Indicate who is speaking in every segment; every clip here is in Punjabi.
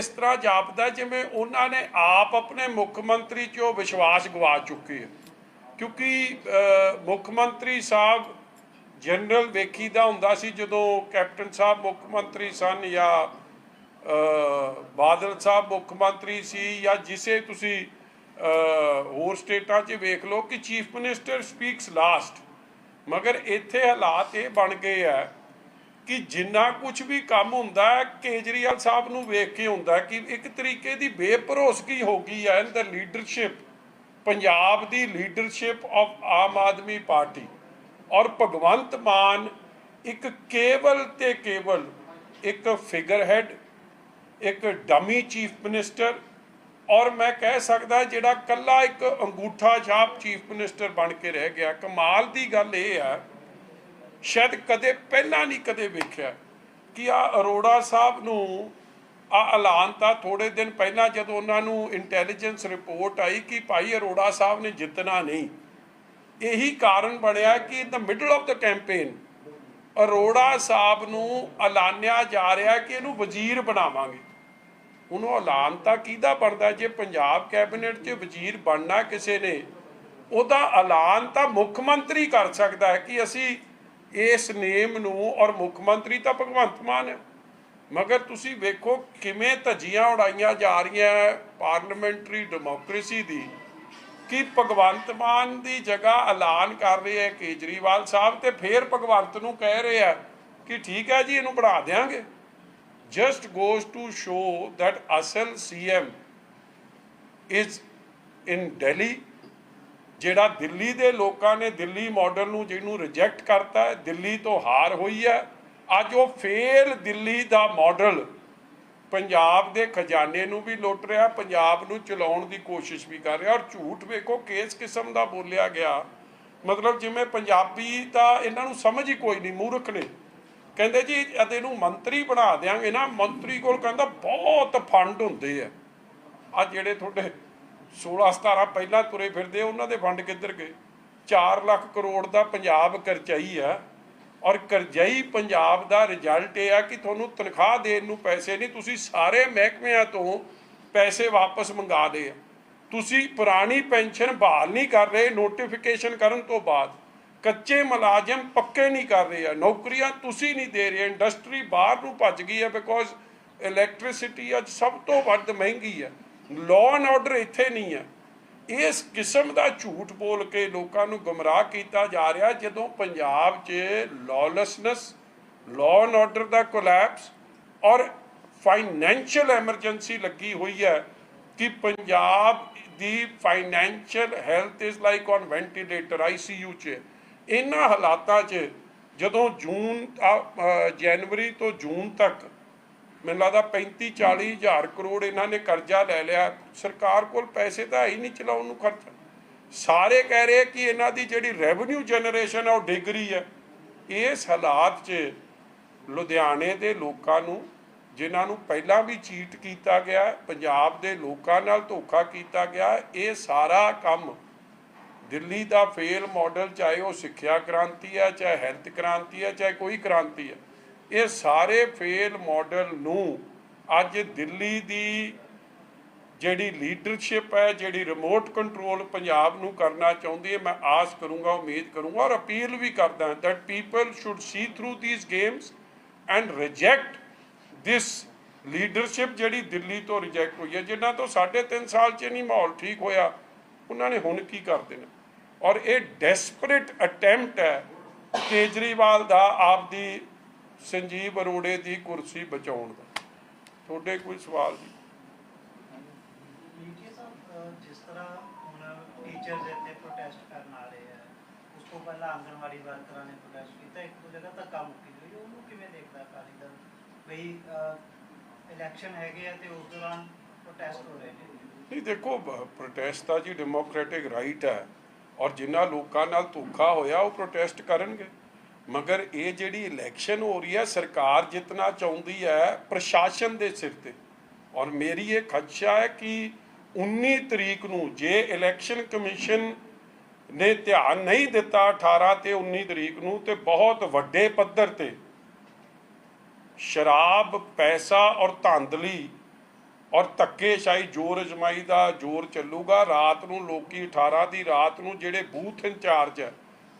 Speaker 1: ਇਸ ਤਰ੍ਹਾਂ ਜਾਪਦਾ ਜਿਵੇਂ ਉਹਨਾਂ ਨੇ ਆਪ ਆਪਣੇ ਮੁੱਖ ਮੰਤਰੀ 'ਚੋਂ ਵਿਸ਼ਵਾਸ ਗਵਾ ਚੁੱਕੇ ਆ। ਕਿਉਂਕਿ ਮੁੱਖ ਮੰਤਰੀ ਸਾਹਿਬ ਜਨਰਲ ਵੇਖੀਦਾ ਹੁੰਦਾ ਸੀ ਜਦੋਂ ਕੈਪਟਨ ਸਾਹਿਬ ਮੁੱਖ ਮੰਤਰੀ ਸਨ ਜਾਂ ਬਾਦਲ ਸਾਹਿਬ ਮੁੱਖ ਮੰਤਰੀ ਸੀ ਜਾਂ ਜਿਸੇ ਤੁਸੀਂ ਹੋਰ ਸਟੇਟਾਂ 'ਚ ਵੇਖ ਲਓ ਕਿ ਚੀਫ ਮਿਨਿਸਟਰ ਸਪੀਕਸ ਲਾਸਟ। ਮਗਰ ਇੱਥੇ ਹਾਲਾਤ ਇਹ ਬਣ ਗਏ ਆ ਕਿ ਜਿੰਨਾ ਕੁਝ ਵੀ ਕੰਮ ਹੁੰਦਾ ਕੇਜਰੀਵਾਲ ਸਾਹਿਬ ਨੂੰ ਵੇਖ ਕੇ ਹੁੰਦਾ ਕਿ ਇੱਕ ਤਰੀਕੇ ਦੀ ਬੇਭਰੋਸਗੀ ਹੋ ਗਈ ਹੈ ਇਨ ਦਾ leadership Punjab the leadership of Aam Aadmi party. ਔਰ ਭਗਵੰਤ ਮਾਨ ਇੱਕ ਕੇਵਲ ਤੇ ਕੇਵਲ ਇੱਕ ਫਿਗਰ ਹੈਡ ਇੱਕ ਡਮੀ ਚੀਫ ਮਿਨਿਸਟਰ ਔਰ ਮੈਂ ਕਹਿ ਸਕਦਾ ਜਿਹੜਾ ਕੱਲਾ ਇੱਕ ਅੰਗੂਠਾ ਛਾਪ ਚੀਫ ਮਿਨਿਸਟਰ ਬਣ ਕੇ ਰਹਿ ਗਿਆ। ਕਮਾਲ ਦੀ ਗੱਲ ਇਹ ਹੈ ਸ਼ਾਇਦ ਕਦੇ ਪਹਿਲਾਂ ਨਹੀਂ ਕਦੇ ਵੇਖਿਆ ਕਿ ਆ ਅਰੋੜਾ ਸਾਹਿਬ ਨੂੰ ਆ ਐਲਾਨ ਤਾਂ ਥੋੜੇ ਦਿਨ ਪਹਿਲਾਂ ਜਦੋਂ ਉਹਨਾਂ ਨੂੰ ਇੰਟੈਲੀਜੈਂਸ ਰਿਪੋਰਟ ਆਈ ਕਿ ਭਾਈ ਅਰੋੜਾ ਸਾਹਿਬ ਨੇ ਜਿੱਤਣਾ ਨਹੀਂ। ਇਹੀ ਕਾਰਨ ਬਣਿਆ ਕਿ in the middle of the campaign Arora Sahib ਨੂੰ ਐਲਾਨਿਆ ਜਾ ਰਿਹਾ ਕਿ ਇਹਨੂੰ ਵਜ਼ੀਰ ਬਣਾਵਾਂਗੇ। ਉਹਨੂੰ ਐਲਾਨ ਤਾਂ ਕਿਹਦਾ ਬਣਦਾ? ਜੇ ਪੰਜਾਬ ਕੈਬਨਿਟ 'ਚ ਵਜ਼ੀਰ ਬਣਨਾ ਕਿਸੇ ਨੇ, ਉਹਦਾ ਐਲਾਨ ਤਾਂ ਮੁੱਖ ਮੰਤਰੀ ਕਰ ਸਕਦਾ ਹੈ ਕਿ ਅਸੀਂ ਇਸ ਨੇਮ ਨੂੰ ਔਰ ਮੁੱਖ ਮੰਤਰੀ ਤਾਂ ਭਗਵੰਤ ਮਾਨ ਹੈ। ਮਗਰ ਤੁਸੀਂ ਵੇਖੋ ਕਿਵੇਂ ਧੱਜੀਆਂ ਉਡਾਈਆਂ ਜਾ ਰਹੀਆਂ ਪਾਰਲੀਮੈਂਟਰੀ ਡੈਮੋਕ੍ਰੇਸੀ ਦੀ, ਕਿ ਭਗਵੰਤ ਮਾਨ ਦੀ ਜਗ੍ਹਾ ਐਲਾਨ ਕਰ ਰਹੇ ਹੈ ਕੇਜਰੀਵਾਲ ਸਾਹਿਬ ਤੇ ਫਿਰ ਭਗਵੰਤ ਨੂੰ ਕਹਿ ਰਹੇ ਆ ਕਿ ਠੀਕ ਹੈ ਜੀ, ਇਹਨੂੰ ਬਣਾ ਦੇਾਂਗੇ just goes to show that ਅਸਲ CM ਇਜ਼ ਇਨ Delhi ਜਿਹੜਾ ਦਿੱਲੀ ਦੇ ਲੋਕਾਂ ਨੇ ਦਿੱਲੀ ਮਾਡਲ ਨੂੰ ਜਿਹਨੂੰ ਰਿਜੈਕਟ ਕਰਤਾ ਹੈ, ਦਿੱਲੀ ਤੋਂ ਹਾਰ ਹੋਈ ਹੈ। ਅੱਜ ਉਹ ਫੇਲ ਦਿੱਲੀ ਦਾ ਮਾਡਲ ਪੰਜਾਬ ਦੇ ਖਜ਼ਾਨੇ ਨੂੰ ਵੀ ਲੁੱਟ ਰਿਹਾ, ਪੰਜਾਬ ਨੂੰ ਚਲਾਉਣ ਦੀ ਕੋਸ਼ਿਸ਼ ਵੀ ਕਰ ਰਿਹਾ ਔਰ ਝੂਠ ਵੇਖੋ ਕਿਸ ਕਿਸਮ ਦਾ ਬੋਲਿਆ ਗਿਆ। ਮਤਲਬ ਜਿਵੇਂ ਪੰਜਾਬੀ ਤਾਂ ਇਹਨਾਂ ਨੂੰ ਸਮਝ ਹੀ ਕੋਈ ਨਹੀਂ, ਮੂਰਖ ਨੇ। ਕਹਿੰਦੇ ਜੀ ਅਤੇ ਇਹਨੂੰ ਮੰਤਰੀ ਬਣਾ ਦਿਆਂਗੇ ਨਾ, ਮੰਤਰੀ ਕੋਲ ਕਹਿੰਦਾ ਬਹੁਤ ਫੰਡ ਹੁੰਦੇ ਆ। ਆ ਜਿਹੜੇ ਤੁਹਾਡੇ 16 17 ਪਹਿਲਾਂ ਤੁਰੇ ਫਿਰਦੇ ਉਹਨਾਂ ਦੇ ਫੰਡ ਕਿੱਧਰ ਗਏ? 4 ਲੱਖ ਕਰੋੜ ਦਾ ਪੰਜਾਬ ਕਰਜ਼ਾਈ ਆ ਔਰ ਕਰਜ਼ਾਈ ਪੰਜਾਬ ਦਾ ਰਿਜ਼ਲਟ ਇਹ ਆ ਕਿ ਤੁਹਾਨੂੰ ਤਨਖਾਹ ਦੇਣ ਨੂੰ ਪੈਸੇ ਨਹੀਂ, ਤੁਸੀਂ ਸਾਰੇ ਮਹਿਕਮਿਆਂ ਤੋਂ ਪੈਸੇ ਵਾਪਸ ਮੰਗਾ ਦੇ ਆ। ਤੁਸੀਂ ਪੁਰਾਣੀ ਪੈਨਸ਼ਨ ਬਹਾਲ ਨਹੀਂ ਕਰ ਰਹੇ ਨੋਟੀਫਿਕੇਸ਼ਨ ਕਰਨ ਤੋਂ ਬਾਅਦ। ਕੱਚੇ ਮੁਲਾਜ਼ਮ ਪੱਕੇ ਨਹੀਂ ਕਰ ਰਹੇ ਆ, ਨੌਕਰੀਆਂ ਤੁਸੀਂ ਨਹੀਂ ਦੇ ਰਹੇ ਇੰਡਸਟਰੀ ਬਾਹਰ ਨੂੰ ਭੱਜ ਗਈ ਹੈ ਬਿਕੋਜ਼ ਇਲੈਕਟ੍ਰਿਸਿਟੀ ਅੱਜ ਸਭ ਤੋਂ ਵੱਧ ਮਹਿੰਗੀ ਹੈ ਲਾਅ ਐਂਡ ਆਰਡਰ ਇੱਥੇ ਨਹੀਂ ਹੈ। ਇਸ ਕਿਸਮ ਦਾ ਝੂਠ ਬੋਲ ਕੇ ਲੋਕਾਂ ਨੂੰ ਗੁੰਮਰਾਹ ਕੀਤਾ ਜਾ ਰਿਹਾ ਜਦੋਂ ਪੰਜਾਬ 'ਚ ਲੌਲੈਸਨੈਸ ਲਾਅ ਐਂਡ ਆਰਡਰ ਦਾ ਕੋਲੈਪਸ ਔਰ ਫਾਈਨੈਂਸ਼ੀਅਲ ਐਮਰਜੈਂਸੀ ਲੱਗੀ ਹੋਈ ਹੈ ਕਿ ਪੰਜਾਬ ਦੀ financial health is like on ventilator ICU 'ਚ। ਇਹਨਾਂ ਹਾਲਾਤਾਂ 'ਚ ਜਦੋਂ ਜੂਨ ਜਨਵਰੀ ਤੋਂ ਜੂਨ ਤੱਕ ਮੈਨੂੰ ਲੱਗਦਾ 35 40 ਹਜ਼ਾਰ ਕਰੋੜ ਇਹਨਾਂ ਨੇ ਕਰਜ਼ਾ ਲੈ ਲਿਆ। ਸਰਕਾਰ ਕੋਲ ਪੈਸੇ ਤਾਂ ਹੈ ਹੀ ਨਹੀਂ ਚਲਾਉਣ ਨੂੰ ਖਰਚ। ਸਾਰੇ ਕਹਿ ਰਹੇ ਕਿ ਇਹਨਾਂ ਦੀ ਜਿਹੜੀ ਰੈਵਨਿਊ ਜਨਰੇਸ਼ਨ ਹੈ ਉਹ ਡਿੱਗ ਰਹੀ ਹੈ। ਇਸ ਹਾਲਾਤ 'ਚ ਲੁਧਿਆਣੇ ਦੇ ਲੋਕਾਂ ਨੂੰ, ਜਿਨ੍ਹਾਂ ਨੂੰ ਪਹਿਲਾਂ ਵੀ ਚੀਟ ਕੀਤਾ ਗਿਆ, ਪੰਜਾਬ ਦੇ ਲੋਕਾਂ ਨਾਲ ਧੋਖਾ ਕੀਤਾ ਗਿਆ, ਇਹ ਸਾਰਾ ਕੰਮ ਦਿੱਲੀ ਦਾ ਫੇਲ ਮਾਡਲ ਚਾਹੇ ਉਹ ਸਿੱਖਿਆ ਕ੍ਰਾਂਤੀ ਹੈ, ਚਾਹੇ ਹੈਲਥ ਕ੍ਰਾਂਤੀ ਹੈ, ਚਾਹੇ ਕੋਈ ਕ੍ਰਾਂਤੀ ਹੈ ਇਹ ਸਾਰੇ ਫੇਲ ਮਾਡਲ ਨੂੰ ਅੱਜ ਦਿੱਲੀ ਦੀ ਜਿਹੜੀ ਲੀਡਰਸ਼ਿਪ ਹੈ, ਜਿਹੜੀ ਰਿਮੋਟ ਕੰਟਰੋਲ ਪੰਜਾਬ ਨੂੰ ਕਰਨਾ ਚਾਹੁੰਦੀ ਹੈ, ਮੈਂ ਆਸ ਕਰੂੰਗਾ, ਉਮੀਦ ਕਰੂੰਗਾ ਔਰ ਅਪੀਲ ਵੀ ਕਰਦਾ ਹਾਂ that people should see through these games and reject this leadership ਜਿਹੜੀ ਦਿੱਲੀ ਤੋਂ ਰਿਜੈਕਟ ਹੋਈ ਹੈ, ਜਿਨ੍ਹਾਂ ਤੋਂ ਸਾਢੇ ਤਿੰਨ ਸਾਲ 'ਚ ਨਹੀਂ ਮਾਹੌਲ ਠੀਕ ਹੋਇਆ, ਉਹਨਾਂ ਨੇ ਹੁਣ ਕੀ ਕਰ ਦੇਣਾ? ਔਰ ਇਹ ਡੈਸਪਰੇਟ ਅਟੈਂਪਟ ਹੈ ਕੇਜਰੀਵਾਲ ਦਾ ਆਪ ਦੀ ਸੰਜੀਵ ਅਰੋੜੇ ਦੀ ਕੁਰਸੀ ਬਚਾਉਣ ਦਾ। ਤੁਹਾਡੇ ਕੋਈ ਸਵਾਲ ਜੀ?
Speaker 2: ਜਿਸ ਤਰ੍ਹਾਂ ਹੁਣ ਟੀਚਰਸ ਇੱਥੇ ਪ੍ਰੋਟੈਸਟ ਕਰਨ ਆ ਰਹੇ ਆ ਉਸ ਤੋਂ ਪਹਿਲਾਂ ਆਂਗਣਵਾੜੀ ਵਰਕਰਾਂ ਨੇ ਪ੍ਰੋਟੈਸਟ ਕੀਤਾ ਇੱਕ ਦੋ ਜਗ੍ਹਾ ਧੱਕਾ ਮੁੱਕੀ ਹੋਈ ਉਹਨੂੰ ਕਿਵੇਂ ਦੇਖਦਾ ਅਕਾਲੀ ਦਲ? ਬਈ ਇਲੈਕਸ਼ਨ ਹੈਗੇ ਆ ਤੇ ਉਸ ਦੌਰਾਨ ਪ੍ਰੋਟੈਸਟ ਹੋ ਰਹੇ ਨੇ।
Speaker 1: ਨਹੀਂ ਦੇਖੋ ਪ੍ਰੋਟੈਸਟ ਤਾਂ ਜੀ ਡੈਮੋਕ੍ਰੈਟਿਕ ਰਾਈਟ ਹੈ ਔਰ ਜਿਨ੍ਹਾਂ ਲੋਕਾਂ ਨਾਲ ਧੋਖਾ ਹੋਇਆ ਉਹ ਪ੍ਰੋਟੈਸਟ ਕਰਨਗੇ। ਮਗਰ ਇਹ ਜਿਹੜੀ ਇਲੈਕਸ਼ਨ ਹੋ ਰਹੀ ਹੈ, ਸਰਕਾਰ ਜਿੱਤਣਾ ਚਾਹੁੰਦੀ ਹੈ ਪ੍ਰਸ਼ਾਸਨ ਦੇ ਸਿਰ ਤੇ। ਔਰ ਮੇਰੀ ਇਹ ਖਦਸ਼ਾ ਹੈ ਕਿ 19 ਤਰੀਕ ਨੂੰ ਜੇ ਇਲੈਕਸ਼ਨ ਕਮਿਸ਼ਨ ਨੇ ਧਿਆਨ ਨਹੀਂ ਦਿੱਤਾ 18 ਤੇ 19 ਤਰੀਕ ਨੂੰ, ਤੇ ਬਹੁਤ ਵੱਡੇ ਪੱਧਰ ਤੇ ਸ਼ਰਾਬ, ਪੈਸਾ ਔਰ ਧਾਂਦਲੀ ਔਰ ਧੱਕੇਸ਼ਾਹੀ, ਜ਼ੋਰ ਅਜਮਾਈ ਦਾ ਜ਼ੋਰ ਚੱਲੂਗਾ। ਰਾਤ ਨੂੰ ਲੋਕੀ 18 ਦੀ ਰਾਤ ਨੂੰ ਜਿਹੜੇ ਬੂਥ ਇੰਚਾਰਜ ਹੈ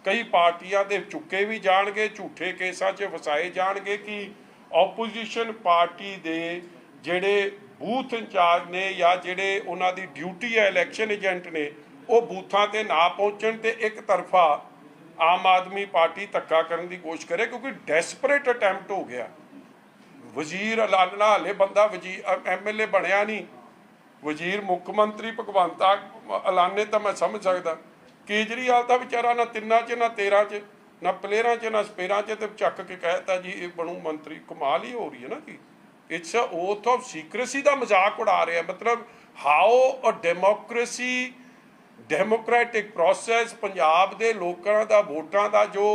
Speaker 1: ਕਈ ਪਾਰਟੀਆਂ ਦੇ ਚੁੱਕੇ ਵੀ ਜਾਣਗੇ, ਝੂਠੇ ਕੇਸਾਂ 'ਚ ਫਸਾਏ ਜਾਣਗੇ ਕਿ ਆਪੋਜੀਸ਼ਨ ਪਾਰਟੀ ਦੇ ਜਿਹੜੇ ਬੂਥ ਇੰਚਾਰਜ ਨੇ ਜਾਂ ਜਿਹੜੇ ਉਹਨਾਂ ਦੀ ਡਿਊਟੀ ਹੈ ਇਲੈਕਸ਼ਨ ਏਜੰਟ ਨੇ, ਉਹ ਬੂਥਾਂ ਤੇ ਨਾ ਪਹੁੰਚਣ ਤੇ ਇੱਕ ਤਰਫਾ ਆਮ ਆਦਮੀ ਪਾਰਟੀ ਧੱਕਾ ਕਰਨ ਦੀ ਕੋਸ਼ਿਸ਼ ਕਰੇ ਕਿਉਂਕਿ ਡੈਸਪਰੇਟ ਅਟੈਂਪਟ ਹੋ ਗਿਆ। ਵਜ਼ੀਰ ਐਲਾਨਣਾ ਹਲੇ ਬੰਦਾ ਵਜ਼ੀਰ ਐਮਐਲਏ ਬਣਿਆ ਨਹੀਂ। ਵਜ਼ੀਰ ਮੁੱਖ ਮੰਤਰੀ ਭਗਵੰਤ ਐਲਾਨੇ ਤਾਂ ਮੈਂ ਸਮਝ ਸਕਦਾ। ਕੇਜਰੀਵਾਲ ਤਾਂ ਵਿਚਾਰਾ ਨਾ ਤਿੰਨਾਂ 'ਚ, ਨਾ 13 'ਚ, ਨਾ ਪਲੇਅਰਾਂ 'ਚ, ਨਾ ਸਪੇਰਾਂ 'ਚ ਤੇ ਚੱਕ ਕੇ ਕਹਿਤਾ ਜੀ, ਇਹ ਬਣੂ ਮੰਤਰੀ। ਕਮਾਲ ਹੀ ਹੋ ਰਹੀ ਹੈ ਨਾ ਜੀ। It's a oath of secrecy ਦਾ ਮਜ਼ਾਕ ਉਡਾ ਰਿਹਾ ਮਤਲਬ how a democracy democratic process Punjab ਦੇ ਲੋਕਾਂ ਦਾ, ਵੋਟਾਂ ਦਾ ਜੋ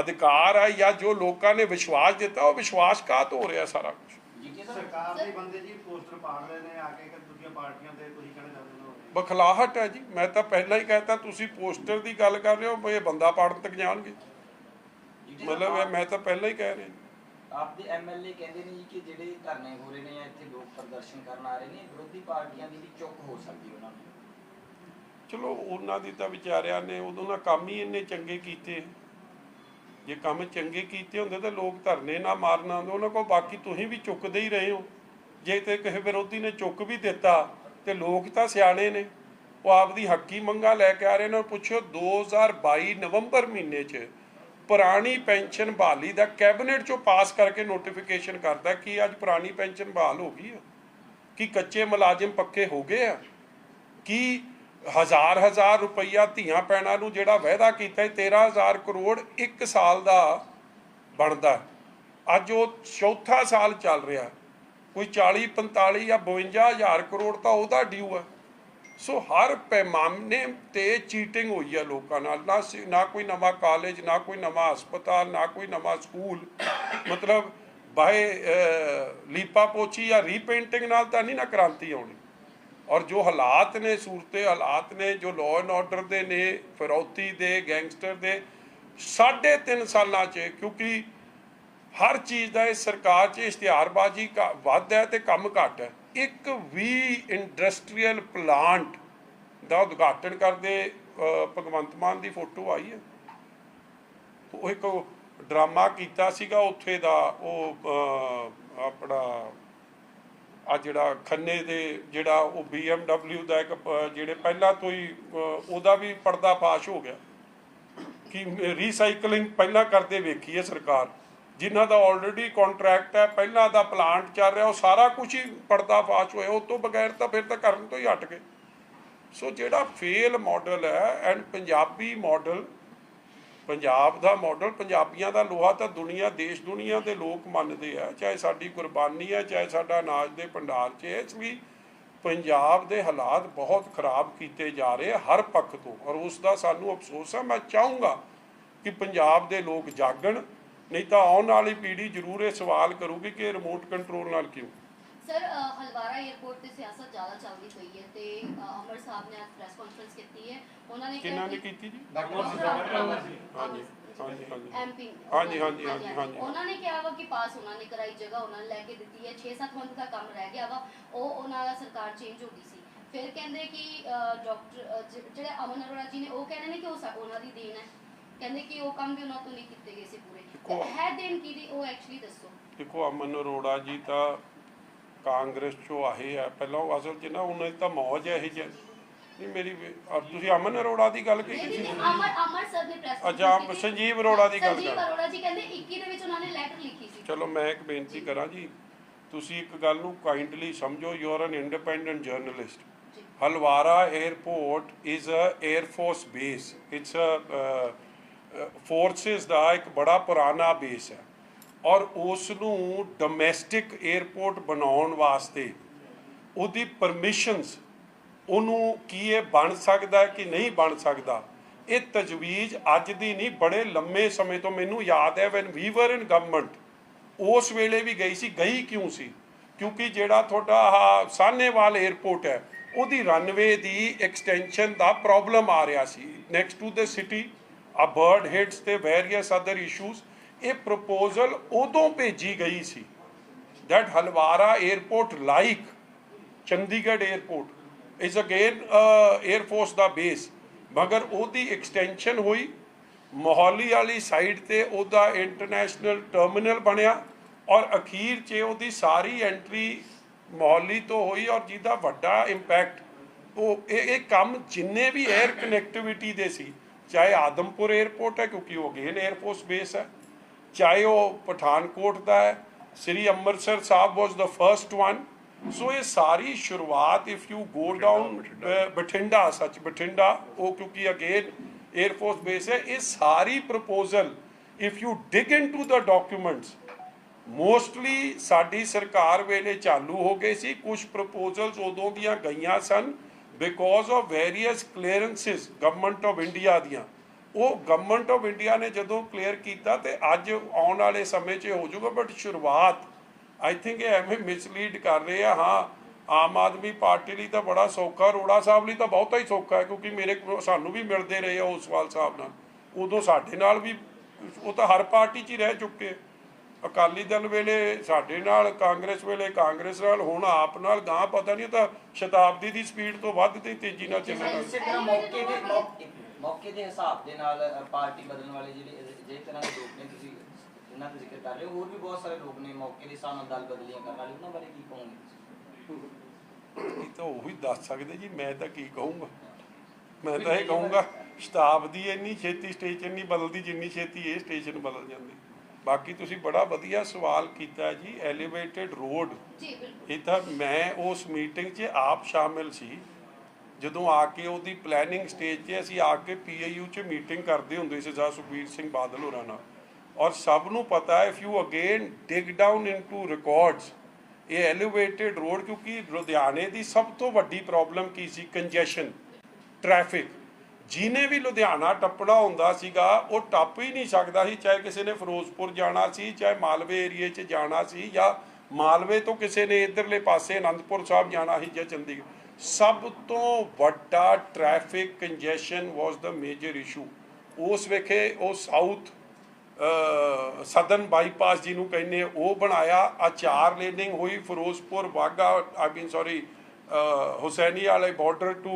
Speaker 1: ਅਧਿਕਾਰ ਹੈ ਜਾਂ ਜੋ ਲੋਕਾਂ ਨੇ ਵਿਸ਼ਵਾਸ ਦਿੱਤਾ, ਉਹ ਵਿਸ਼ਵਾਸਘਾਤ ਹੋ ਰਿਹਾ ਸਾਰਾ ਕੁਝ
Speaker 3: ਸਰਕਾਰ ਦੇ ਬੰਦੇ ਜੀ, ਪੋਸਟਰ ਪਾੜ ਰਹੇ ਨੇ, ਆ ਕੇ ਕਿ ਦੂਜੀਆਂ ਪਾਰਟੀਆਂ ਤੇ ਤੁਸੀਂ ਕਹਿਣਾ ਚਾਹੁੰਦੇ ਹੋ
Speaker 1: ਬਖਲਾਹਟ ਹੈ ਜੀ। ਮੈਂ ਤਾਂ ਪਹਿਲਾਂ ਹੀ ਕਹਿਤਾ ਤੁਸੀਂ ਪੋਸਟਰ ਦੀ ਗੱਲ ਕਰ ਰਹੇ ਹੋ ਇਹ ਬੰਦਾ ਪਾੜਨ ਤੱਕ ਜਾਣਗੇ। ਮਤਲਬ ਮੈਂ ਤਾਂ ਪਹਿਲਾਂ ਹੀ ਕਹਿ ਰਿਹਾ।
Speaker 4: ਆਪਦੇ ਐਮਐਲਏ ਕਹਿੰਦੇ ਨੇ ਜੀ ਕਿ ਜਿਹੜੇ ਧਰਨੇ ਹੋ ਰਹੇ ਨੇ ਜਾਂ ਇੱਥੇ ਲੋਕ ਪ੍ਰਦਰਸ਼ਨ ਕਰਨ ਆ ਰਹੇ ਨੇ ਵਿਰੋਧੀ ਪਾਰਟੀਆਂ ਦੀ ਵੀ ਚੁੱਕ ਹੋ ਸਕਦੀ ਉਹਨਾਂ ਨੂੰ
Speaker 1: ਚਲੋ ਉਹਨਾਂ ਦੀ ਤਾਂ ਵਿਚਾਰਿਆਂ ਨੇ ਉਦੋਂ ਨਾ ਕੰਮ ਹੀ ਇੰਨੇ ਚੰਗੇ ਕੀਤੇ। ਜੇ ਕੰਮ ਚੰਗੇ ਕੀਤੇ ਹੁੰਦੇ ਤਾਂ ਲੋਕ ਧਰਨੇ ਨਾ ਮਾਰਨਾ ਉਹਨਾਂ ਕੋਲ ਬਾਕੀ ਤੁਸੀਂ ਵੀ ਚੁੱਕਦੇ ਹੀ ਰਹੇ ਹੋ। ਜੇ ਤੇ ਕਿਸੇ ਵਿਰੋਧੀ ਨੇ ਚੁੱਕ ਵੀ ਦਿੱਤਾ ਤੇ ਲੋਕ ਤਾਂ ਸਿਆਣੇ ਨੇ। ਉਹ ਆਪਦੀ ਹੱਕੀ ਮੰਗਾ ਲੈ ਕੇ ਆ ਰਹੇ ਨੇ ਪੁੱਛੋ 2022 ਨਵੰਬਰ ਮਹੀਨੇ 'ਚ ਪੁਰਾਣੀ ਪੈਨਸ਼ਨ ਬਹਾਲੀ ਦਾ ਕੈਬਨਿਟ 'ਚੋਂ ਪਾਸ ਕਰਕੇ ਨੋਟੀਫਿਕੇਸ਼ਨ ਕਰਦਾ ਕਿ ਅੱਜ ਪੁਰਾਣੀ ਪੈਨਸ਼ਨ ਬਹਾਲ ਹੋ ਗਈ ਆ। ਕਿ ਕੱਚੇ ਮੁਲਾਜ਼ਮ ਪੱਕੇ ਹੋ ਗਏ ਆ? ਕਿ ਹਜ਼ਾਰ ਹਜ਼ਾਰ ਰੁਪਈਆ ਧੀਆਂ ਪੈਣਾ ਨੂੰ ਜਿਹੜਾ ਵਾਅਦਾ ਕੀਤਾ ਹੈ 13000 ਕਰੋੜ ਇੱਕ ਸਾਲ ਦਾ ਬਣਦਾ। ਅੱਜ ਉਹ ਚੌਥਾ ਸਾਲ ਚੱਲ ਰਿਹਾ। ਕੋਈ 40 45 ਜਾਂ 52000 ਕਰੋੜ ਤਾਂ ਉਹਦਾ ਡਿਊ ਹੈ ਸੋ ਹਰ ਪੈਮਾਨੇ ਤੇ ਚੀਟਿੰਗ ਹੋਈ ਹੈ ਲੋਕਾਂ ਨਾਲ। ਨਾ ਸੀ- ਨਾ ਕੋਈ ਨਵਾਂ ਕਾਲਜ ਨਾ ਕੋਈ ਨਵਾਂ ਹਸਪਤਾਲ, ਨਾ ਕੋਈ ਨਵਾਂ ਸਕੂਲ ਮਤਲਬ ਬਾਏ ਲੀਪਾ ਪੋਚੀ ਜਾਂ ਰੀਪੇਂਟਿੰਗ ਨਾਲ ਤਾਂ ਨਹੀਂ ਨਾ ਕ੍ਰਾਂਤੀ ਆਉਣੀ। ਔਰ ਜੋ ਹਾਲਾਤ ਨੇ ਸੂਰਤੇ ਹਾਲਾਤ ਨੇ, ਜੋ ਲਾਅ ਐਂਡ ਆਰਡਰ ਦੇ ਨੇ, ਫਿਰੌਤੀ ਦੇ ਗੈਂਗਸਟਰ ਦੇ, ਸਾਢੇ ਤਿੰਨ ਸਾਲਾਂ 'ਚ, ਕਿਉਂਕਿ ਹਰ ਚੀਜ਼ ਦਾ ਇਹ ਸਰਕਾਰ 'ਚ ਇਸ਼ਤਿਹਾਰਬਾਜ਼ੀ ਵੱਧ ਹੈ ਤੇ ਕੰਮ ਘੱਟ ਹੈ। ਇੱਕ ਵੀ ਇੰਡਸਟਰੀਅਲ ਪਲਾਂਟ ਦਾ ਉਦਘਾਟਨ ਕਰਦੇ ਭਗਵੰਤ ਮਾਨ ਦੀ ਫੋਟੋ ਆਈ ਹੈ। ਉਹ ਇੱਕ ਡਰਾਮਾ ਕੀਤਾ ਸੀਗਾ, ਉੱਥੇ ਦਾ ਉਹ ਆਪਣਾ ਆ ਜਿਹੜਾ ਖੰਨੇ ਦੇ ਜਿਹੜਾ ਉਹ BMW ਦਾ ਇੱਕ ਜਿਹੜੇ ਪਹਿਲਾਂ ਤੋਂ ਹੀ ਉਹਦਾ ਵੀ ਪਰਦਾ ਫਾਸ਼ ਹੋ ਗਿਆ। ਕਿ ਰੀਸਾਈਕਲਿੰਗ ਪਹਿਲਾਂ ਕਰਦੇ ਵੇਖੀ ਹੈ ਸਰਕਾਰ। ਜਿਨ੍ਹਾਂ ਦਾ ਆਲਰੇਡੀ ਕੰਟਰੈਕਟ ਹੈ, ਪਹਿਲਾਂ ਦਾ ਪਲਾਂਟ ਚੱਲ ਰਿਹਾ, ਉਹ ਸਾਰਾ ਕੁਝ ਹੀ ਪਰਦਾ ਫਾਸ਼ ਹੋਇਆ। ਉਹ ਤੋਂ ਬਗੈਰ ਤਾਂ ਫਿਰ ਤਾਂ ਕਰਨ ਤੋਂ ਹੀ ਹਟ ਗਏ। ਸੋ ਜਿਹੜਾ ਫੇਲ ਮਾਡਲ ਹੈ ਐਂਡ ਪੰਜਾਬੀ ਮਾਡਲ ਪੰਜਾਬ ਦਾ ਮਾਡਲ ਪੰਜਾਬੀਆਂ ਦਾ ਲੋਹਾ ਤਾਂ ਦੁਨੀਆ, ਦੇਸ਼ ਦੁਨੀਆ ਦੇ ਲੋਕ ਮੰਨਦੇ ਆ। ਚਾਹੇ ਸਾਡੀ ਕੁਰਬਾਨੀ ਹੈ, ਚਾਹੇ ਸਾਡਾ ਅਨਾਜ ਦੇ ਭੰਡਾਰ 'ਚ, ਇਸ ਲਈ ਪੰਜਾਬ ਦੇ ਹਾਲਾਤ ਬਹੁਤ ਖਰਾਬ ਕੀਤੇ ਜਾ ਰਹੇ ਹਰ ਪੱਖ ਤੋਂ। ਔਰ ਉਸ ਦਾ ਸਾਨੂੰ ਅਫਸੋਸ ਹੈ, ਮੈਂ ਚਾਹੂੰਗਾ ਕਿ ਪੰਜਾਬ ਦੇ ਲੋਕ ਜਾਗਣ ਨਹੀਂ ਤਾਂ ਆਉਣ ਵਾਲੀ ਪੀੜ੍ਹੀ ਜ਼ਰੂਰ ਇਹ ਸਵਾਲ ਕਰੂਗੀ ਕਿ ਇਹ ਰਿਮੋਟ ਕੰਟਰੋਲ ਨਾਲ ਕਿਉਂ?
Speaker 5: ਸਰ ਹਲਵਾਰਾ 에ਅਰਪੋਰਟ ਤੇ ਸਿਆਸਤ ਜ਼ਿਆਦਾ ਚੱਲਦੀ ਪਈ ਹੈ ਤੇ ਅਮਰ ਸਾਹਿਬ ਨੇ ਅੱਜ ਪ੍ਰੈਸ ਕਾਨਫਰੰਸ ਕੀਤੀ ਹੈ। ਉਹਨਾਂ ਨੇ
Speaker 1: ਕਿਹਨਾਂ ਨੇ ਕੀਤੀ ਜੀ? ਹਾਂਜੀ
Speaker 5: ਸਾਹਿਬ
Speaker 1: ਹਾਂਜੀ ਹਾਂਜੀ
Speaker 5: ਐਮਪੀ
Speaker 1: ਹਾਂਜੀ, ਹਾਂਜੀ, ਹਾਂਜੀ, ਹਾਂਜੀ।
Speaker 5: ਉਹਨਾਂ ਨੇ ਕਿਹਾ ਵਾ ਕਿ ਪਾਸ ਉਹਨਾਂ ਨੇ ਕਰਾਈ ਜਗ੍ਹਾ ਉਹਨਾਂ ਨੇ ਲੈ ਕੇ ਦਿੱਤੀ ਹੈ। 6-7 ਮੰਥ ਦਾ ਕੰਮ ਰਹਿ ਗਿਆ ਵਾ ਉਹ ਉਹਨਾਂ ਦਾ ਸਰਕਾਰ ਚੇਂਜ ਹੋ ਗਈ ਸੀ। ਫਿਰ ਕਹਿੰਦੇ ਕਿ ਡਾਕਟਰ ਜਿਹੜੇ ਅਮਨ ਅਰੋੜਾ ਜੀ ਨੇ ਉਹ ਕਹਿੰਦੇ ਨੇ ਕਿ ਉਹ ਉਹਨਾਂ ਦੀ ਦੇਣ ਹੈ। ਕਹਿੰਦੇ ਕਿ ਉਹ ਕੰਮ ਵੀ ਉਹਨਾਂ ਤੋਂ ਨਹੀਂ ਕੀਤੇ ਗਏ ਸੀ ਪੂਰੇ।
Speaker 1: ਦੇਖੋ-
Speaker 5: ਹੈ ਦੇਣ ਕੀ ਦੀ ਉਹ ਐਕਚੁਅਲੀ ਦੱਸੋ।
Speaker 1: ਦੇਖੋ ਅਮਨ ਅਰੋੜਾ ਜੀ ਤਾਂ ਕਾਂਗਰਸ ਚੋਂ ਆਏ ਆ। ਪਹਿਲਾਂ ਉਹ ਅਸਲ 'ਚ ਨਾ ਉਹਨਾਂ ਦੀ ਤਾਂ ਮੌਜ ਹੈ ਇਹ ਜਿਹੀ। ਨਹੀਂ ਮੇਰੀ ਤੁਸੀਂ ਅਮਨ ਅਰੋੜਾ ਦੀ ਗੱਲ
Speaker 5: ਨਹੀਂ
Speaker 1: ਕੀਤੀ
Speaker 5: ਨਹੀਂ
Speaker 1: ਸੀ
Speaker 5: ਅਮਰ ਅਮਰ ਸਰ ਨੇ ਪ੍ਰੈਸ
Speaker 1: ਅੱਛਾ, ਸੰਜੀਵ ਅਰੋੜਾ ਦੀ ਗੱਲ
Speaker 5: ਸੰਜੀਵ
Speaker 1: ਕਰ।
Speaker 5: ਅਰੋੜਾ ਜੀ ਕਹਿੰਦੇ 21 ਦੇ ਵਿੱਚ ਉਹਨਾਂ ਨੇ ਲੈਟਰ ਲਿਖੀ ਸੀ।
Speaker 1: ਚਲੋ ਮੈਂ ਇੱਕ ਬੇਨਤੀ ਕਰਾਂ ਜੀ। ਤੁਸੀਂ ਇੱਕ ਗੱਲ ਨੂੰ ਕਾਈਂਡਲੀ ਸਮਝੋ you are an independent journalist Halwara airport is a air force base it's a forces ਦਾ ਇੱਕ ਬੜਾ ਪੁਰਾਣਾ ਬੇਸ ਹੈ ਔਰ ਉਸ ਨੂੰ ਡੋਮੈਸਟਿਕ 에ਅਰਪੋਰਟ ਬਣਾਉਣ ਵਾਸਤੇ ਉਹਦੀ ਪਰਮਿਸ਼ਨਸ ਉਹਨੂੰ ਕੀ ਇਹ ਬਣ ਸਕਦਾ ਕਿ ਨਹੀਂ ਬਣ ਸਕਦਾ, ਇਹ ਤਜਵੀਜ਼ ਅੱਜ ਦੀ ਨਹੀਂ, ਬੜੇ ਲੰਮੇ ਸਮੇਂ ਤੋਂ ਮੈਨੂੰ ਯਾਦ ਹੈ ਵੈਨ ਵੀ ਵਰ ਇਨ ਗਵਰਨਮੈਂਟ ਉਸ ਵੇਲੇ ਵੀ ਗਈ ਸੀ, ਗਈ ਕਿਉਂ ਸੀ? ਕਿਉਂਕਿ ਜਿਹੜਾ ਤੁਹਾਡਾ ਆਹ ਸਾਹਨੇਵਾਲ 에ਅਰਪੋਰਟ ਹੈ, ਉਹਦੀ ਰਨਵੇ ਦੀ ਐਕਸਟੈਂਸ਼ਨ ਦਾ ਪ੍ਰੋਬਲਮ ਆ ਰਿਹਾ ਸੀ next to the city a bird hits ਤੇ ਵੈਰੀਅਸ ਅਦਰ ਇਸ਼ੂਸ ਇਹ ਪ੍ਰਪੋਜ਼ਲ ਉਦੋਂ ਭੇਜੀ ਗਈ ਸੀ that Halwara airport like Chandigarh airport is again uh, air ਦਾ ਬੇਸ ਮਗਰ ਉਹਦੀ ਐਕਸਟੈਂਸ਼ਨ ਹੋਈ ਮੋਹਾਲੀ ਵਾਲੀ ਸਾਈਡ ਤੇ ਉਹਦਾ ਇੰਟਰਨੈਸ਼ਨਲ ਟਰਮੀਨਲ ਬਣਿਆ ਔਰ ਅਖੀਰ 'ਚ ਉਹਦੀ ਸਾਰੀ ਐਂਟਰੀ ਮੋਹਾਲੀ ਤੋਂ ਹੋਈ ਔਰ ਜਿਹਦਾ ਵੱਡਾ ਇੰਪੈਕਟ ਉਹ ਇਹ ਕੰਮ ਜਿੰਨੇ ਵੀ 에ਅਰ ਕਨੈਕਟੀਵਿਟੀ ਦੇ ਸੀ ਚਾਹੇ ਆਦਮਪੁਰ 에ਅਰਪੋਰਟ ਹੈ ਕਿਉਂਕਿ ਉਹ ਗੇਲ 에ਅਰਫੋਰਸ ਬੇਸ ਹੈ ਚਾਹੇ ਉਹ ਪਠਾਨਕੋਟ ਦਾ ਹੈ Shri Amritsar Sahib was the first one so ਇਹ ਸਾਰੀ ਸ਼ੁਰੂਆਤ if you go down Bathinda. ਸੱਚ ਬਠਿੰਡਾ ਉਹ ਕਿਉਂਕਿ ਅਗੇਨ 에ਅਰਫੋਰਸ ਬੇਸ ਹੈ ਇਹ ਸਾਰੀ proposal if you dig in to the documents mostly ਸਾਡੀ ਸਰਕਾਰ ਵੇਲੇ ਚਾਲੂ ਹੋ ਗਏ ਸੀ ਕੁਝ ਪ੍ਰਪੋਜ਼ਲਸ ਉਦੋਂ ਦੀਆਂ ਗਈਆਂ ਸਨ because of various clearances government of India ਦੀਆਂ। ਉਹ ਗਵਰਨਮੈਂਟ ਆਫ ਇੰਡੀਆ ਨੇ ਜਦੋਂ ਕਲੀਅਰ ਕੀਤਾ ਤੇ ਅੱਜ ਆਉਣ ਵਾਲੇ ਸਮੇਂ 'ਚ ਹੋ ਜਾਊਗਾ ਬਟ ਸ਼ੁਰੂਆਤ ਆਈ ਥਿੰਕ ਇਹ ਐਵੇਂ ਮਿਸਲੀਡ ਕਰ ਰਹੇ ਆ। ਹਾਂ, ਆਮ ਆਦਮੀ ਪਾਰਟੀ ਲਈ ਤਾਂ ਬੜਾ ਸੌਖਾ ਰੋੜਾ ਸਾਹਿਬ ਲਈ ਤਾਂ ਬਹੁਤਾ ਹੀ ਸੌਖਾ ਹੈ, ਕਿਉਂਕਿ ਮੇਰੇ ਕੋਲ- ਸਾਨੂੰ ਵੀ ਮਿਲਦੇ ਰਹੇ ਆ ਉਸਵਾਲ ਸਾਹਿਬ ਨਾਲ। ਉਦੋਂ ਸਾਡੇ ਨਾਲ ਵੀ, ਉਹ ਤਾਂ ਹਰ ਪਾਰਟੀ 'ਚ ਹੀ ਰਹਿ ਚੁੱਕੇ। ਅਕਾਲੀ ਦਲ ਵੇਲੇ ਸਾਡੇ ਨਾਲ ਕਾਂਗਰਸ ਵੇਲੇ ਕਾਂਗਰਸ ਨਾਲ ਹੁਣ ਆਪ ਨਾਲ ਗਾਂ ਪਤਾ ਨਹੀਂ ਤਾਂ ਸ਼ਤਾਬਦੀ ਦੀ ਸਪੀਡ ਤੋਂ ਵੱਧ ਤੇ ਤੇਜ਼ੀ ਨਾਲ ਚੱਲਣਾ
Speaker 4: ਇਸੇ ਤਰ੍ਹਾਂ ਮੌਕੇ ਦੇ ਮੌਕੇ- ਦੇ ਹਿਸਾਬ ਦੇ ਨਾਲ ਪਾਰਟੀ ਬਦਲਣ ਵਾਲੇ ਜਿਹੜੇ ਜੇ ਤਰ੍ਹਾਂ ਦੇ ਲੋਕ ਨੇ ਤੁਸੀਂ ਇਹਨਾਂ ਦਾ ਜ਼ਿਕਰ ਕਰ ਰਹੇ ਹੋ ਹੋਰ ਵੀ ਬਹੁਤ ਸਾਰੇ ਲੋਕ ਨੇ ਮੌਕੇ ਦੇ ਹਿਸਾਬ ਨਾਲ ਦਲ ਬਦਲੀਆਂ ਕਰਨ ਵਾਲੇ ਉਹਨਾਂ ਬਾਰੇ ਕੀ ਕਹੋਗੇ
Speaker 1: ਇਹ ਤਾਂ ਉਹੀ ਦੱਸ ਸਕਦੇ ਜੀ ਮੈਂ ਤਾਂ ਕੀ ਕਹੂੰਗਾ? ਮੈਂ ਤਾਂ ਇਹ ਕਹੂੰਗਾ ਸ਼ਤਾਬਦੀ ਇੰਨੀ ਛੇਤੀ ਸਟੇਸ਼ਨ ਨਹੀਂ ਬਦਲਦੀ ਜਿੰਨੀ ਛੇਤੀ ਇਹ ਸਟੇਸ਼ਨ ਬਦਲ ਜਾਂਦੀ। ਬਾਕੀ ਤੁਸੀਂ ਬੜਾ ਵਧੀਆ ਸਵਾਲ ਕੀਤਾ ਜੀ ਐਲੀਵੇਟਡ ਰੋਡ
Speaker 5: ਜੀ ਬਿਲਕੁਲ।
Speaker 1: ਇਹ ਤਾਂ ਮੈਂ ਉਸ ਮੀਟਿੰਗ 'ਚ ਆਪ ਸ਼ਾਮਿਲ ਸੀ। ਜਦੋਂ ਆ ਕੇ ਉਹਦੀ ਪਲੈਨਿੰਗ ਸਟੇਜ 'ਤੇ ਅਸੀਂ ਆ ਕੇ ਪੀਆਈਯੂ 'ਚ ਮੀਟਿੰਗ ਕਰਦੇ ਹੁੰਦੇ ਸੀ ਸਰ ਸੁਖਬੀਰ ਸਿੰਘ ਬਾਦਲ ਹੋਰਾਂ ਨਾਲ। ਔਰ ਸਭ ਨੂੰ ਪਤਾ ਹੈ if you again dig down into records ਇਹ ਐਲੀਵੇਟਡ ਰੋਡ ਕਿਉਂਕਿ ਲੁਧਿਆਣੇ ਦੀ ਸਭ ਤੋਂ ਵੱਡੀ ਪ੍ਰੋਬਲਮ ਕੀ ਸੀ? ਕੰਜੈਸ਼ਨ ਟ੍ਰੈਫਿਕ ਜਿਹਨੇ ਵੀ ਲੁਧਿਆਣਾ ਟੱਪਣਾ ਹੁੰਦਾ ਸੀਗਾ, ਉਹ ਟੱਪ ਹੀ ਨਹੀਂ ਸਕਦਾ ਸੀ, ਚਾਹੇ ਕਿਸੇ ਨੇ ਫਿਰੋਜ਼ਪੁਰ ਜਾਣਾ ਸੀ, ਚਾਹੇ ਮਾਲਵੇ ਏਰੀਏ 'ਚ ਜਾਣਾ ਸੀ ਜਾਂ ਮਾਲਵੇ ਤੋਂ ਕਿਸੇ ਨੇ ਇਧਰਲੇ ਪਾਸੇ ਅਨੰਦਪੁਰ ਸਾਹਿਬ ਜਾਣਾ ਸੀ ਜਾਂ ਚੰਡੀਗੜ੍ਹ। ਸਭ ਤੋਂ ਵੱਡਾ traffic congestion was the major issue ਉਸ ਵੇਖੇ, ਉਹ ਸਾਊਥ ਸਦਨ ਬਾਈਪਾਸ ਜਿਹਨੂੰ ਕਹਿੰਦੇ ਉਹ ਬਣਾਇਆ। ਆ ਚਾਰ ਲੇਨਿੰਗ ਹੋਈ, Ferozepur Wagah I mean sorry Hussaini ਵਾਲੇ border to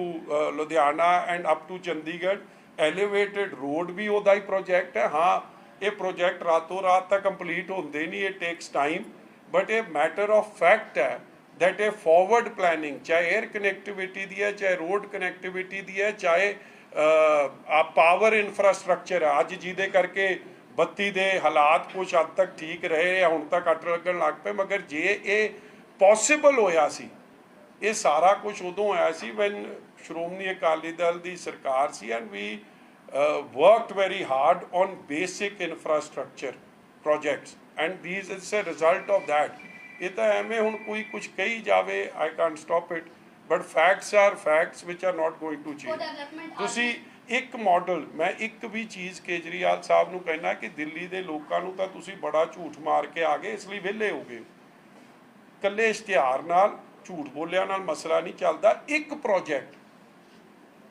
Speaker 1: Ludhiana and up to Chandigarh elevated road ਵੀ ਉਹਦਾ ਹੀ ਪ੍ਰੋਜੈਕਟ ਹੈ। ਹਾਂ, ਇਹ ਪ੍ਰੋਜੈਕਟ ਰਾਤੋਂ ਰਾਤ ਤੱਕ ਕੰਪਲੀਟ ਹੁੰਦੇ ਨਹੀਂ, ਇਹ ਟੇਕਸ ਟਾਈਮ ਬਟ ਇਹ ਮੈਟਰ ਆਫ ਫੈਕਟ ਹੈ that a forward planning, ਚਾਹੇ 에ਅਰ ਕਨੈਕਟੀਵਿਟੀ ਦੀ ਹੈ, ਚਾਹੇ ਰੋਡ ਕਨੈਕਟੀਵਿਟੀ ਦੀ ਹੈ, ਚਾਹੇ ਆ ਪਾਵਰ ਇਨਫਰਾਸਟ੍ਰਕਚਰ ਹੈ। ਅੱਜ ਜਿਹਦੇ ਕਰਕੇ ਬੱਤੀ ਦੇ ਹਾਲਾਤ ਕੁਝ ਹੱਦ ਤੱਕ ਠੀਕ ਰਹੇ ਆ ਹੁਣ ਤੱਕ ਕੱਟ ਲੱਗਣ ਲੱਗ ਪਏ, ਮਗਰ ਜੇ ਇਹ ਪੋਸੀਬਲ ਹੋਇਆ ਸੀ ਇਹ ਸਾਰਾ ਕੁਝ ਉਦੋਂ ਹੋਇਆ ਸੀ ਵੈਨ ਸ਼੍ਰੋਮਣੀ ਅਕਾਲੀ ਦਲ ਦੀ ਸਰਕਾਰ ਸੀ and we worked very hard on basic infrastructure projects and this is a result of that ਇਹ ਤਾਂ ਐਵੇਂ ਹੁਣ ਕੋਈ ਕੁਝ ਕਹੀ ਜਾਵੇ I can't stop it but facts are facts which are not going to change ਤੁਸੀਂ ਇੱਕ ਮਾਡਲ ਮੈਂ ਇੱਕ ਵੀ ਚੀਜ਼ ਕੇਜਰੀਵਾਲ ਸਾਹਿਬ ਨੂੰ ਕਹਿਣਾ ਕਿ ਦਿੱਲੀ ਦੇ ਲੋਕਾਂ ਨੂੰ ਤਾਂ ਤੁਸੀਂ ਬੜਾ ਝੂਠ ਮਾਰ ਕੇ ਆ ਗਏ ਇਸ ਲਈ ਵਿਹਲੇ ਹੋ ਗਏ ਕੱਲੇ ਇਸ਼ਤਿਹਾਰ ਨਾਲ ਝੂਠ ਬੋਲਿਆ ਨਾਲ ਮਸਲਾ ਨਹੀਂ ਚੱਲਦਾ। ਇੱਕ ਪ੍ਰੋਜੈਕਟ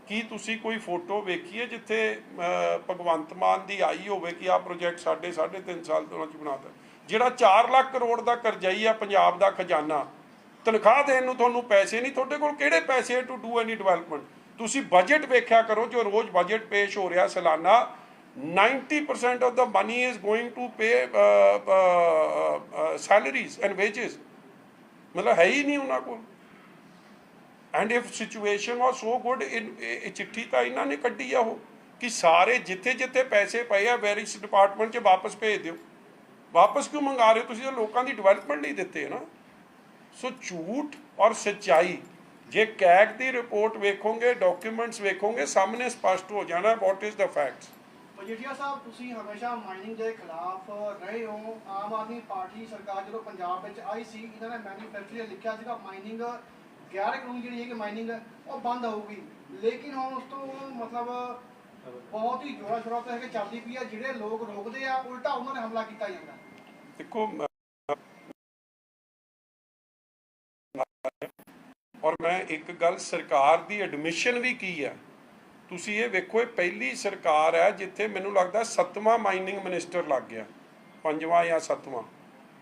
Speaker 1: ਕੀ ਤੁਸੀਂ ਕੋਈ ਫੋਟੋ ਵੇਖੀ ਹੈ ਜਿੱਥੇ ਭਗਵੰਤ ਮਾਨ ਦੀ ਆਈ ਹੋਵੇ ਕਿ ਆਹ ਪ੍ਰੋਜੈਕਟ ਸਾਡੇ 3.5 ਸਾਲ ਤੋਂ ਚ ਬਣਾਤਾ। ਜਿਹੜਾ 4 ਲੱਖ ਕਰੋੜ ਦਾ ਕਰਜ਼ਾਈ ਆ ਪੰਜਾਬ ਦਾ ਖਜ਼ਾਨਾ, ਤਨਖਾਹ ਦੇਣ ਨੂੰ ਤੁਹਾਨੂੰ ਪੈਸੇ ਨਹੀਂ ਤੁਹਾਡੇ ਕੋਲ? ਕਿਹੜੇ ਪੈਸੇ ਟੂ ਡੂ ਐਨੀ ਡਿਵੈਲਪਮੈਂਟ ਤੁਸੀਂ ਬਜਟ ਵੇਖਿਆ ਕਰੋ, ਜੋ ਰੋਜ਼ ਬਜਟ ਪੇਸ਼ ਹੋ ਰਿਹਾ ਸਾਲਾਨਾ 90% of the money is going to pay salaries and wages ਮਤਲਬ ਹੈ ਹੀ ਨਹੀਂ ਉਹਨਾਂ ਕੋਲ। And if situation was so good ਇਹ ਚਿੱਠੀ ਤਾਂ ਇਹਨਾਂ ਨੇ ਕੱਢੀ ਆ ਉਹ, ਕਿ ਸਾਰੇ ਜਿੱਥੇ ਜਿੱਥੇ ਪੈਸੇ ਪਏ ਆ ਵੈਰਿਸ ਡਿਪਾਰਟਮੈਂਟ 'ਚ ਵਾਪਸ ਭੇਜ ਦਿਓ। ਵਾਪਸ ਕਿਉਂ ਮੰਗਾ ਰਹੇ ਹੋ? ਤੁਸੀਂ ਤਾਂ ਲੋਕਾਂ ਦੀ ਡਿਵੈਲਪਮੈਂਟ ਲਈ ਦਿੱਤੇ ਨਾ। ਸੋ ਝੂਠ ਔਰ ਸੱਚਾਈ, ਜੇ ਕੈਗ ਦੀ ਰਿਪੋਰਟ ਵੇਖੋਗੇ ਡਾਕੂਮੈਂਟਸ ਵੇਖੋਗੇ, ਸਾਹਮਣੇ ਸਪਸ਼ਟ ਹੋ ਜਾਣਾ what is the facts
Speaker 3: Majithia Sahib, ਤੁਸੀਂ ਹਮੇਸ਼ਾ ਮਾਈਨਿੰਗ ਦੇ ਖਿਲਾਫ ਰਹੇ ਹੋ। ਆਮ ਆਦਮੀ ਪਾਰਟੀ ਸਰਕਾਰ ਜਦੋਂ ਪੰਜਾਬ ਵਿੱਚ ਆਈ ਸੀ, ਇਹਨਾਂ ਨੇ ਮੈਨੀਫੈਸਟੋ ਲਿਖਿਆ ਸੀਗਾ ਮਾਈਨਿੰਗ ਗੈਰ ਕਾਨੂੰਨੀ ਜਿਹੜੀ ਹੈ ਕਿ ਮਾਈਨਿੰਗ ਉਹ ਬੰਦ ਹੋਊਗੀ। ਲੇਕਿਨ ਹੁਣ ਉਸ ਤੋਂ ਮਤਲਬ ਬਹੁਤ ਹੀ ਜੋਰਾ ਸ਼ੋਰਾ ਤੇ ਹੈ ਕਿ ਚੱਲਦੀ ਪਈ ਆ ਜਿਹੜੇ ਲੋਕ ਰੋਕਦੇ ਆ, ਉਲਟਾ ਉਹਨਾਂ ਨੇ ਹਮਲਾ ਕੀਤਾ ਜਾਂਦਾ
Speaker 1: ਦੇਖੋ ਔਰ ਮੈਂ ਇੱਕ ਗੱਲ, ਸਰਕਾਰ ਦੀ ਐਡਮਿਸ਼ਨ ਵੀ ਕੀ ਹੈ? ਤੁਸੀਂ ਇਹ ਵੇਖੋ, ਇਹ ਪਹਿਲੀ ਸਰਕਾਰ ਹੈ ਜਿੱਥੇ ਮੈਨੂੰ ਲੱਗਦਾ ਸੱਤਵਾਂ ਮਾਈਨਿੰਗ ਮਿਨਿਸਟਰ ਲੱਗ ਗਿਆ। ਪੰਜਵਾਂ ਜਾਂ ਸੱਤਵਾਂ।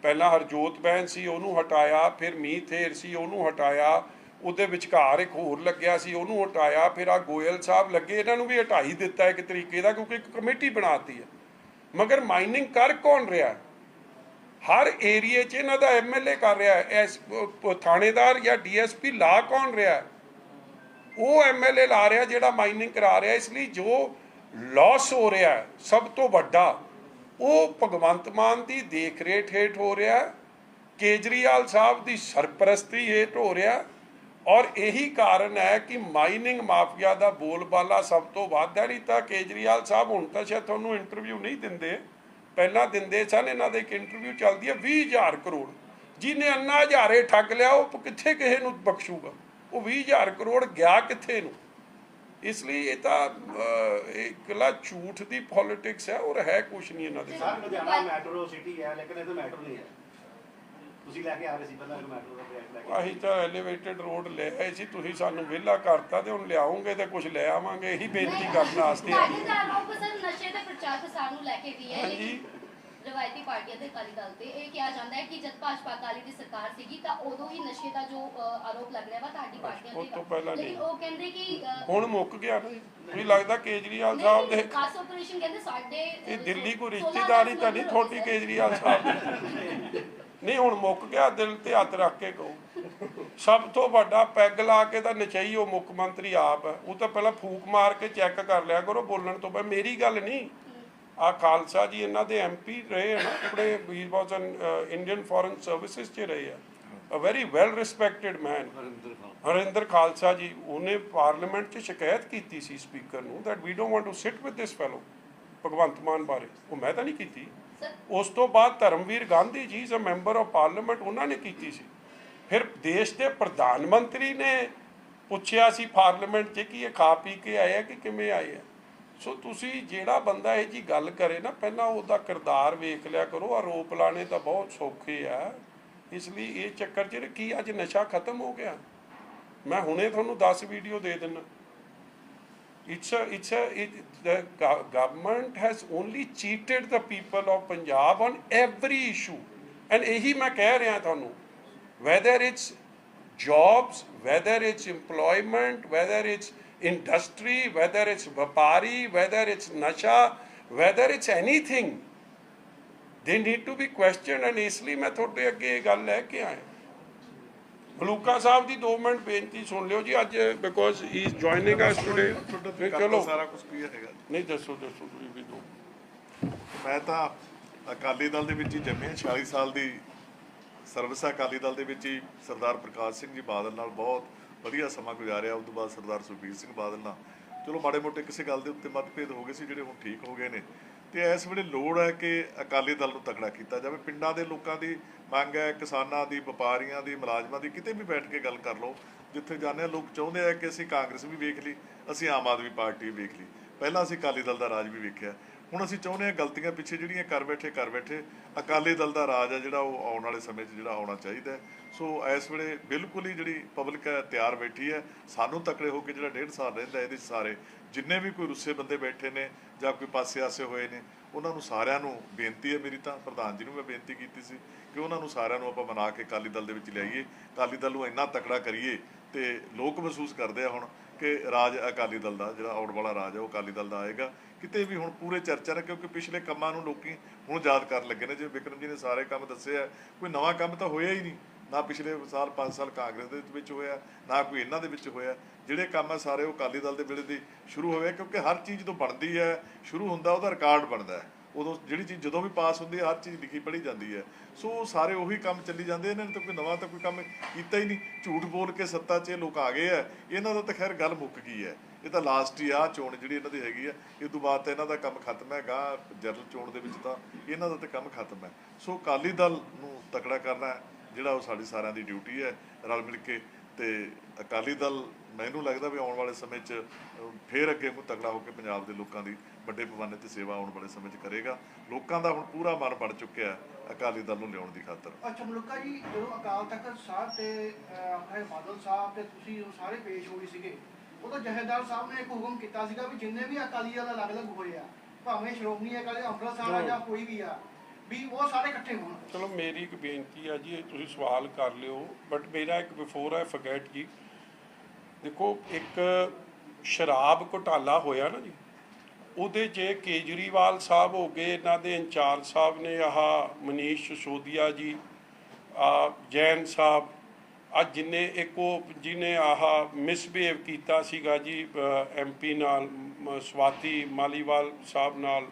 Speaker 1: ਪਹਿਲਾਂ ਹਰਜੋਤ ਬਹਿਨ ਸੀ, ਉਹਨੂੰ ਹਟਾਇਆ, ਫਿਰ ਮੀਥੇਰ ਸੀ, ਉਹਨੂੰ ਹਟਾਇਆ। ਉਹਦੇ ਵਿਚਕਾਰ ਇੱਕ ਹੋਰ ਲੱਗਿਆ ਸੀ, ਉਹਨੂੰ ਹਟਾਇਆ, ਫਿਰ ਆ ਗੋਇਲ ਸਾਹਿਬ ਲੱਗੇ। ਇਹਨਾਂ ਨੂੰ ਵੀ ਹਟਾਈ ਦਿੱਤਾ ਇੱਕ ਤਰੀਕੇ ਦਾ, ਕਿਉਂਕਿ ਇੱਕ ਕਮੇਟੀ ਬਣਾਤੀ ਹੈ। ਮਗਰ ਮਾਈਨਿੰਗ ਕਰ ਕੌਣ ਰਿਹਾ ਹਰ ਏਰੀਏ 'ਚ ਇਹਨਾਂ ਦਾ ਐਮਐਲਏ ਕਰ ਰਿਹਾ ਹੈ। ਐਸ ਥਾਣੇਦਾਰ ਜਾਂ ਡੀਐਸਪੀ ਲਾ ਕੌਣ ਰਿਹਾ ਹੈ? ਉਹ ਐਮਐਲਏ ਲਾ ਰਿਹਾ ਜਿਹੜਾ ਮਾਈਨਿੰਗ ਕਰਾ ਰਿਹਾ, ਇਸ ਲਈ ਜੋ ਲਾਸ ਹੋ ਰਿਹਾ ਸਭ ਤੋਂ ਵੱਡਾ, ਉਹ ਭਗਵੰਤ ਮਾਨ ਦੀ ਦੇਖ ਰੇਖ ਹੇਠ ਹੋ ਰਿਹਾ ਕੇਜਰੀਵਾਲ ਸਾਹਿਬ ਦੀ ਸਰਪ੍ਰਸਤੀ ਹੇਠ ਹੋ ਰਿਹਾ ਔਰ ਇਹੀ ਕਾਰਨ ਹੈ ਕਿ ਮਾਈਨਿੰਗ ਮਾਫੀਆ ਦਾ ਬੋਲਬਾਲਾ ਸਭ ਤੋਂ ਵੱਧ ਹੈ, ਨਹੀਂ ਤਾਂ ਕੇਜਰੀਵਾਲ ਸਾਹਿਬ ਹੁਣ ਤਾਂ ਸ਼ਾਇਦ ਤੁਹਾਨੂੰ ਇੰਟਰਵਿਊ ਨਹੀਂ ਦਿੰਦੇ, ਪਹਿਲਾਂ ਦਿੰਦੇ ਸਨ, ਇਹਨਾਂ ਦੇ ਇੱਕ ਇੰਟਰਵਿਊ ਚੱਲਦੀ ਹੈ 20000 ਕਰੋੜ, ਜਿਹਨੇ ਅੰਨਾ ਹਜ਼ਾਰੇ ਠੱਗ ਲਿਆ, ਉਹ ਕਿੱਥੇ ਕਿਸੇ ਨੂੰ ਬਖਸ਼ੂਗਾ? ਉਹ 20000 ਕਰੋੜ ਗਿਆ ਕਿੱਥੇ ਨੂੰ? ਇਸ ਲਈ ਇਹ ਤਾਂ ਇਕੱਲਾ ਝੂਠ ਦੀ ਪੋਲਿਟਿਕਸ ਹੈ ਔਰ ਹੈ ਕੁਛ ਨਹੀਂ ਇਹਨਾਂ ਦੇ
Speaker 6: ਸਰ ਲੁਧਿਆਣਾ ਮੈਟਰੋ ਸਿਟੀ ਹੈ ਲੇਕਿਨ ਇਹ ਤਾਂ ਮੈਟਰੋ ਨਹੀਂ ਹੈ। ਤੁਸੀਂ ਲੈ ਕੇ ਆ ਰਹੇ ਸੀ ਪਹਿਲਾਂ ਇੱਕ ਮੈਟਰੋ ਦਾ ਪ੍ਰੋਜੈਕਟ ਲੈ ਕੇ।
Speaker 1: ਅਸੀਂ ਤਾਂ ਐਲੀਵੇਟਡ ਰੋਡ ਲੈ ਆਏ ਸੀ ਤੁਸੀਂ ਸਾਨੂੰ ਵਿਹਲਾ ਕਰਤਾ ਤੇ ਹੁਣ ਲਿਆਉਂਗੇ ਤੇ ਕੁਝ ਲੈ ਆਵਾਂਗੇ ਇਹੀ ਬੇਨਤੀ ਕਰਨ ਵਾਸਤੇ
Speaker 5: ਆਰੋਪ ਸਰ ਨਸ਼ੇ ਦੇ ਪ੍ਰਚਾਰ ਪ੍ਰਸਾਰ ਨੂੰ ਲੈ ਕੇ ਵੀ ਹੈ
Speaker 1: ਹਾਂਜੀ।
Speaker 5: ਰਵਾਇਤੀ ਪਾਰਟੀਆਂ ਦੇ ਅਕਾਲੀ ਦਲ ਤੇ। ਇਹ ਕਿਹਾ ਜਾਂਦਾ ਹੈ ਕਿ ਜਦ ਭਾਜਪਾ ਅਕਾਲੀ ਦੀ ਸਰਕਾਰ ਸੀਗੀ ਤਾਂ ਉਦੋਂ ਹੀ ਨਸ਼ੇ ਦਾ ਜੋ ਆਰੋਪ ਲੱਗ ਰਿਹਾ ਵਾ ਤੁਹਾਡੀ ਪਾਰਟੀਆਂ ਤੇ।
Speaker 1: ਤੋਂ ਪਹਿਲਾਂ ਨਹੀਂ।
Speaker 5: ਉਹ ਕਹਿੰਦੇ ਕਿ
Speaker 1: ਹੁਣ ਮੁੱਕ ਗਿਆ ਨਾ ਮੈਨੂੰ ਲੱਗਦਾ ਕੇਜਰੀਵਾਲ ਸਾਹਿਬ ਦੇ
Speaker 5: ਖਾਸ ਆਪਰੇਸ਼ਨ ਕਹਿੰਦੇ ਸਾਡੇ
Speaker 1: ਇਹ ਦਿੱਲੀ
Speaker 5: 16
Speaker 1: ਰਿਸ਼ਤੇਦਾਰੀ ਤਾਂ ਨਹੀਂ
Speaker 5: ਸਰ।
Speaker 1: ਕੇਜਰੀਵਾਲ ਸਾਹਿਬ ਦੀ। ਨਹੀਂ ਹੁਣ ਮੁੱਕ ਗਿਆ ਦਿਲ ਤੇ ਹੱਥ ਰੱਖ ਕੇ ਕਹੋ। ਸਭ ਤੋਂ ਵੱਡਾ ਪੈਗ ਲਾ ਕੇ ਤਾਂ ਨਚਈ ਉਹ ਮੁੱਖ ਮੰਤਰੀ ਆਪ ਹੈ। ਉਹ ਤਾਂ ਪਹਿਲਾਂ ਫੂਕ ਮਾਰ ਕੇ ਚੈੱਕ ਕਰ ਲਿਆ ਕਰੋ ਬੋਲਣ ਤੋਂ ਪਹਿਲਾਂ। ਮੇਰੀ ਗੱਲ ਨਹੀਂ। ਆ ਖਾਲਸਾ ਜੀ ਇਹਨਾਂ ਦੇ ਐਮਪੀ ਰਹੇ ਹਨ ਆਪਣੇ ਹੀ was an Indian foreign services 'ਚ ਰਹੇ ਆ। A very well respected man Harinder Khalsa. ਜੀ ਉਹਨੇ ਪਾਰਲੀਮੈਂਟ 'ਚ ਸ਼ਿਕਾਇਤ ਕੀਤੀ ਸੀ ਸਪੀਕਰ ਨੂੰ that we don't want to sit with this fellow Bhagwant Mann ਬਾਰੇ। ਉਹ ਮੈਂ ਤਾਂ ਨਹੀਂ ਕੀਤੀ।
Speaker 5: ਸਰ
Speaker 1: ਉਸ ਤੋਂ ਬਾਅਦ ਧਰਮਵੀਰ ਗਾਂਧੀ ਜੀ ਜੋ ਮੈਂਬਰ ਆਫ ਪਾਰਲੀਮੈਂਟ ਉਹਨਾਂ ਨੇ ਕੀਤੀ ਸੀ। ਫਿਰ ਦੇਸ਼ ਦੇ ਪ੍ਰਧਾਨ ਮੰਤਰੀ ਨੇ ਪੁੱਛਿਆ ਸੀ ਪਾਰਲੀਮੈਂਟ 'ਚ ਕਿ ਇਹ ਖਾ ਪੀ ਕੇ ਆਏ ਆ ਕਿ ਕਿਵੇਂ ਆਏ ਆ। ਸੋ ਤੁਸੀਂ ਜਿਹੜਾ ਬੰਦਾ ਇਹ ਜੀ ਗੱਲ ਕਰੇ ਨਾ ਪਹਿਲਾਂ ਉਹਦਾ ਕਿਰਦਾਰ ਵੇਖ ਲਿਆ ਕਰੋ ਆਰੋਪ ਲਾਣੇ ਤਾਂ ਬਹੁਤ ਸੌਖੇ ਆ ਇਸ ਲਈ ਇਹ ਚੱਕਰ ਚ ਕੀ ਅੱਜ ਨਸ਼ਾ ਖਤਮ ਹੋ ਗਿਆ ਮੈਂ ਹੁਣੇ ਤੁਹਾਨੂੰ 10 ਵੀਡੀਓ ਦੇ ਦਿੰਨਾ it's it's the government has only cheated the people of Punjab on every issue and ਇਹੀ ਮੈਂ ਕਹਿ ਰਿਹਾ ਤੁਹਾਨੂੰ whether it's jobs whether it's employment whether it's industry whether it's vapari whether it's nasha whether it's anything they need to be questioned and ਇਸ ਲਈ ਮੈਂ ਤੁਹਾਡੇ ਅੱਗੇ ਇਹ ਗੱਲ ਲੈ ਕੇ ਆਇਆ ਮਲੂਕਾ ਸਾਹਿਬ ਦੀ 2 ਮਿੰਟ ਬੇਨਤੀ ਸੁਣ ਲਿਓ ਜੀ ਅੱਜ because he is joining us today ਚਲੋ
Speaker 7: ਸਾਰਾ ਕੁਝ ਕਲੀਅਰ ਹੈਗਾ
Speaker 1: ਨਹੀਂ ਦੱਸੋ ਦੱਸੋ ਤੁਸੀਂ ਵੀ ਦੋ
Speaker 7: ਮੈਂ ਤਾਂ ਅਕਾਲੀ ਦਲ ਦੇ ਵਿੱਚ ਹੀ ਜੰਮਿਆ 46 ਸਾਲ ਦੀ ਸਰਵਿਸ ਅਕਾਲੀ ਦਲ ਦੇ ਵਿੱਚ ਹੀ ਸਰਦਾਰ ਪ੍ਰਕਾਸ਼ ਸਿੰਘ ਜੀ ਬਾਦਲ ਨਾਲ ਬਹੁਤ ਵਧੀਆ ਸਮਾਂ ਗੁਜ਼ਾਰਿਆ, ਉਸ ਤੋਂ ਬਾਅਦ ਸਰਦਾਰ ਸੁਖਬੀਰ ਸਿੰਘ ਬਾਦਲ ਨਾਲ। ਚਲੋ, ਮਾੜੇ ਮੋਟੇ ਕਿਸੇ ਗੱਲ ਦੇ ਉੱਤੇ ਮਤਭੇਦ ਹੋ ਗਏ ਸੀ, ਜਿਹੜੇ ਹੁਣ ਠੀਕ ਹੋ ਗਏ ਨੇ। ਤੇ ਇਸ ਵੇਲੇ ਲੋੜ ਹੈ ਕਿ ਅਕਾਲੀ ਦਲ ਨੂੰ ਤਕੜਾ ਕੀਤਾ ਜਾਵੇ। ਪਿੰਡਾਂ ਦੇ ਲੋਕਾਂ ਦੀ ਮੰਗ ਹੈ, ਕਿਸਾਨਾਂ ਦੀ, ਵਪਾਰੀਆਂ ਦੀ, ਮੁਲਾਜ਼ਮਾਂ ਦੀ, ਕਿਤੇ ਵੀ ਬੈਠ ਕੇ ਗੱਲ ਕਰ ਲਓ। ਜਿੱਥੇ ਜਾਂਦੇ ਆ, ਲੋਕ ਚਾਹੁੰਦੇ ਆ ਕਿ ਅਸੀਂ ਕਾਂਗਰਸ ਵੀ ਵੇਖ ਲਈ, ਅਸੀਂ ਆਮ ਆਦਮੀ ਪਾਰਟੀ ਵੀ ਵੇਖ ਲਈ। ਪਹਿਲਾਂ ਅਸੀਂ ਅਕਾਲੀ ਦਲ ਦਾ ਰਾਜ ਵੀ ਵੇਖਿਆ। ਹੁਣ ਅਸੀਂ ਚਾਹੁੰਦੇ ਆ ਗਲਤੀਆਂ ਪਿੱਛੇ ਜਿਹੜੀਆਂ ਕਰ ਬੈਠੇ ਕਰ ਬੈਠੇ। ਅਕਾਲੀ ਦਲ ਦਾ ਰਾਜ ਆ ਜਿਹੜਾ ਉਹ ਆਉਣ ਵਾਲੇ ਸਮੇਂ 'ਚ ਜਿਹੜਾ ਆਉਣਾ ਚਾਹੀਦਾ ਸੋ ਇਸ ਵੇਲੇ ਬਿਲਕੁਲ ਹੀ ਜਿਹੜੀ ਪਬਲਿਕ ਹੈ ਤਿਆਰ ਬੈਠੀ ਹੈ। ਸਾਨੂੰ ਤਕੜੇ ਹੋ ਕੇ ਜਿਹੜਾ ਡੇਢ ਸਾਲ ਰਹਿੰਦਾ ਇਹਦੇ 'ਚ ਸਾਰੇ, ਜਿੰਨੇ ਵੀ ਕੋਈ ਰੁੱਸੇ ਬੰਦੇ ਬੈਠੇ ਨੇ ਜਾਂ ਕੋਈ ਪਾਸੇ ਆਸੇ ਹੋਏ ਨੇ, ਉਹਨਾਂ ਨੂੰ ਸਾਰਿਆਂ ਨੂੰ ਬੇਨਤੀ ਹੈ ਮੇਰੀ ਤਾਂ, ਪ੍ਰਧਾਨ ਜੀ ਨੂੰ ਮੈਂ ਬੇਨਤੀ ਕੀਤੀ ਸੀ ਕਿ ਉਹਨਾਂ ਨੂੰ ਸਾਰਿਆਂ ਨੂੰ ਆਪਾਂ ਮਨਾ ਕੇ ਅਕਾਲੀ ਦਲ ਦੇ ਵਿੱਚ ਲਿਆਈਏ, ਅਕਾਲੀ ਦਲ ਨੂੰ ਇੰਨਾ ਤਕੜਾ ਕਰੀਏ ਤੇ ਲੋਕ ਮਹਿਸੂਸ ਕਰਦੇ ਆ ਹੁਣ ਕਿ ਰਾਜ ਅਕਾਲੀ ਦਲ ਦਾ, ਜਿਹੜਾ ਆਉਣ ਵਾਲਾ ਰਾਜ ਹੈ ਉਹ ਅਕਾਲੀ ਦਲ ਦਾ ਆਏਗਾ। ਕਿਤੇ ਵੀ ਹੁਣ ਪੂਰੇ ਚਰਚਾ ਨੇ, ਕਿਉਂਕਿ ਪਿਛਲੇ ਕੰਮਾਂ ਨੂੰ ਲੋਕੀ ਹੁਣ ਯਾਦ ਕਰਨ ਲੱਗੇ ਨੇ। ਜਿਵੇਂ ਵਿਕਰਮ ਜੀ ਨੇ ਸਾਰੇ ਕੰਮ ਦੱਸੇ ਆ, ਕੋਈ ਨਵਾਂ ਕੰਮ ਤਾਂ ਹੋਇਆ ਹੀ ਨਹੀਂ। ਨਾ ਪਿਛਲੇ ਸਾਲ 5 ਸਾਲ ਕਾਂਗਰਸ ਦੇ ਵਿੱਚ ਹੋਇਆ, ਨਾ ਕੋਈ ਇਹਨਾਂ ਦੇ ਵਿੱਚ ਹੋਇਆ। ਜਿਹੜੇ ਕੰਮ ਆ ਸਾਰੇ ਉਹ ਅਕਾਲੀ ਦਲ ਦੇ ਵੇਲੇ ਦੇ ਸ਼ੁਰੂ ਹੋਵੇ, ਕਿਉਂਕਿ ਹਰ ਚੀਜ਼ ਤੋਂ ਬਣਦੀ ਹੈ, ਸ਼ੁਰੂ ਹੁੰਦਾ ਉਹਦਾ ਰਿਕਾਰਡ ਬਣਦਾ ਹੈ। ਉਦੋਂ ਜਿਹੜੀ ਚੀਜ਼ ਜਦੋਂ ਵੀ ਪਾਸ ਹੁੰਦੀ ਹੈ, ਹਰ ਚੀਜ਼ ਲਿਖੀ ਪੜ੍ਹੀ ਜਾਂਦੀ ਹੈ। ਸੋ ਸਾਰੇ ਉਹੀ ਕੰਮ ਚੱਲੀ ਜਾਂਦੇ ਇਹਨਾਂ ਨੇ ਤਾਂ ਕੋਈ ਨਵਾਂ ਤਾਂ ਕੋਈ ਕੰਮ ਕੀਤਾ ਹੀ ਨਹੀਂ। ਝੂਠ ਬੋਲ ਕੇ ਸੱਤਾ 'ਚ ਇਹ ਲੋਕ ਆ ਗਏ ਆ। ਇਹਨਾਂ ਦਾ ਤਾਂ ਖੈਰ ਗੱਲ ਮੁੱਕ ਗਈ ਹੈ। ਇਹ ਤਾਂ ਲਾਸਟ ਹੀ ਆ ਚੋਣ ਜਿਹੜੀ ਇਹਨਾਂ ਦੀ ਹੈਗੀ ਆ, ਇਹ ਤੋਂ ਬਾਅਦ ਤਾਂ ਇਹਨਾਂ ਦਾ ਕੰਮ ਖਤਮ ਹੈਗਾ ਜਨਰਲ ਚੋਣ ਦੇ ਵਿੱਚ ਤਾਂ ਇਹਨਾਂ ਦਾ ਤਾਂ ਕੰਮ ਖਤਮ ਹੈ। ਸੋ ਅਕਾਲੀ ਦਲ ਨੂੰ ਤਕੜਾ ਕਰਨਾ ਜਿਹੜਾ ਉਹ ਸਾਡੀ ਸਾਰਿਆਂ ਦੀ ਡਿਊਟੀ ਹੈ ਰਲ ਮਿਲ ਕੇ ਤੇ ਅਕਾਲੀ ਦਲ ਮੈਨੂੰ ਲੱਗਦਾ ਵੀ ਆਉਣ ਵਾਲੇ ਸਮੇਂ 'ਚ ਫੇਰ ਅੱਗੇ ਤਕੜਾ ਹੋ ਕੇ ਪੰਜਾਬ ਦੇ ਲੋਕਾਂ ਦੀ ਵੱਡੇ ਪੈਮਾਨੇ ਤੇ ਸੇਵਾ ਆਉਣ ਵਾਲੇ ਸਮੇਂ 'ਚ ਕਰੇਗਾ। ਲੋਕਾਂ ਦਾ ਹੁਣ ਪੂਰਾ ਮਨ ਬਣ ਚੁੱਕਿਆ ਅਕਾਲੀ ਦਲ ਨੂੰ ਲਿਆਉਣ ਦੀ ਖਾਤਰ।
Speaker 3: ਅੱਛਾ ਮਲੂਕਾ ਜੀ ਜਦੋਂ ਅਕਾਲ ਤਖਤ ਸਾਹਿਬ ਤੇ ਆਪਣੇ ਬਾਦਲ ਸਾਹਿਬ ਤੇ ਤੁਸੀਂ ਉਹ ਸਾਰੇ ਪੇਸ਼ ਹੋਏ ਸੀਗੇ ਉਦੋਂ ਜਹੇਦਾਰ ਸਾਹਿਬ ਨੇ ਇੱਕ ਹੁਕਮ ਕੀਤਾ ਸੀਗਾ ਵੀ ਜਿੰਨੇ ਵੀ ਅਕਾਲੀ ਦਲ ਅਲੱਗ-ਅਲੱਗ ਹੋਏ ਆ ਭਾਵੇਂ ਸ਼੍ਰੋਮਣੀ ਅਕਾਲੀ ਅੰਮ੍ਰਿਤਸਰ ਆ ਜਾਂ ਕੋਈ ਵੀ ਆ ਵੀ ਉਹ ਸਾਰੇ ਇਕੱਠੇ ਹੋਣ।
Speaker 1: ਚਲੋ, ਮੇਰੀ ਇੱਕ ਬੇਨਤੀ ਆ ਜੀ, ਇਹ ਤੁਸੀਂ ਸਵਾਲ ਕਰ ਲਿਓ ਬਟ ਮੇਰਾ ਇੱਕ ਬਿਫੋਰ ਆਈ ਫੋਰਗੇਟ ਜੀ, ਦੇਖੋ, ਇੱਕ ਸ਼ਰਾਬ ਘੁਟਾਲਾ ਹੋਇਆ ਨਾ ਜੀ, ਉਹਦੇ 'ਚ ਕੇਜਰੀਵਾਲ ਸਾਹਿਬ ਹੋ ਗਏ, ਇਹਨਾਂ ਦੇ ਇੰਚਾਰਜ ਸਾਹਿਬ ਨੇ ਆਹ ਮਨੀਸ਼ ਸੋਦੀਆ ਜੀ, ਆ ਜੈਨ ਸਾਹਿਬ, ਆ ਜਿਨੇ ਇੱਕ ਉਹ ਜਿਹਨੇ ਆਹ ਮਿਸਬਿਹੇਵ ਕੀਤਾ ਸੀਗਾ ਜੀ ਐਮਪੀ ਨਾਲ ਸਵਾਤੀ ਮਾਲੀਵਾਲ ਸਾਹਿਬ ਨਾਲ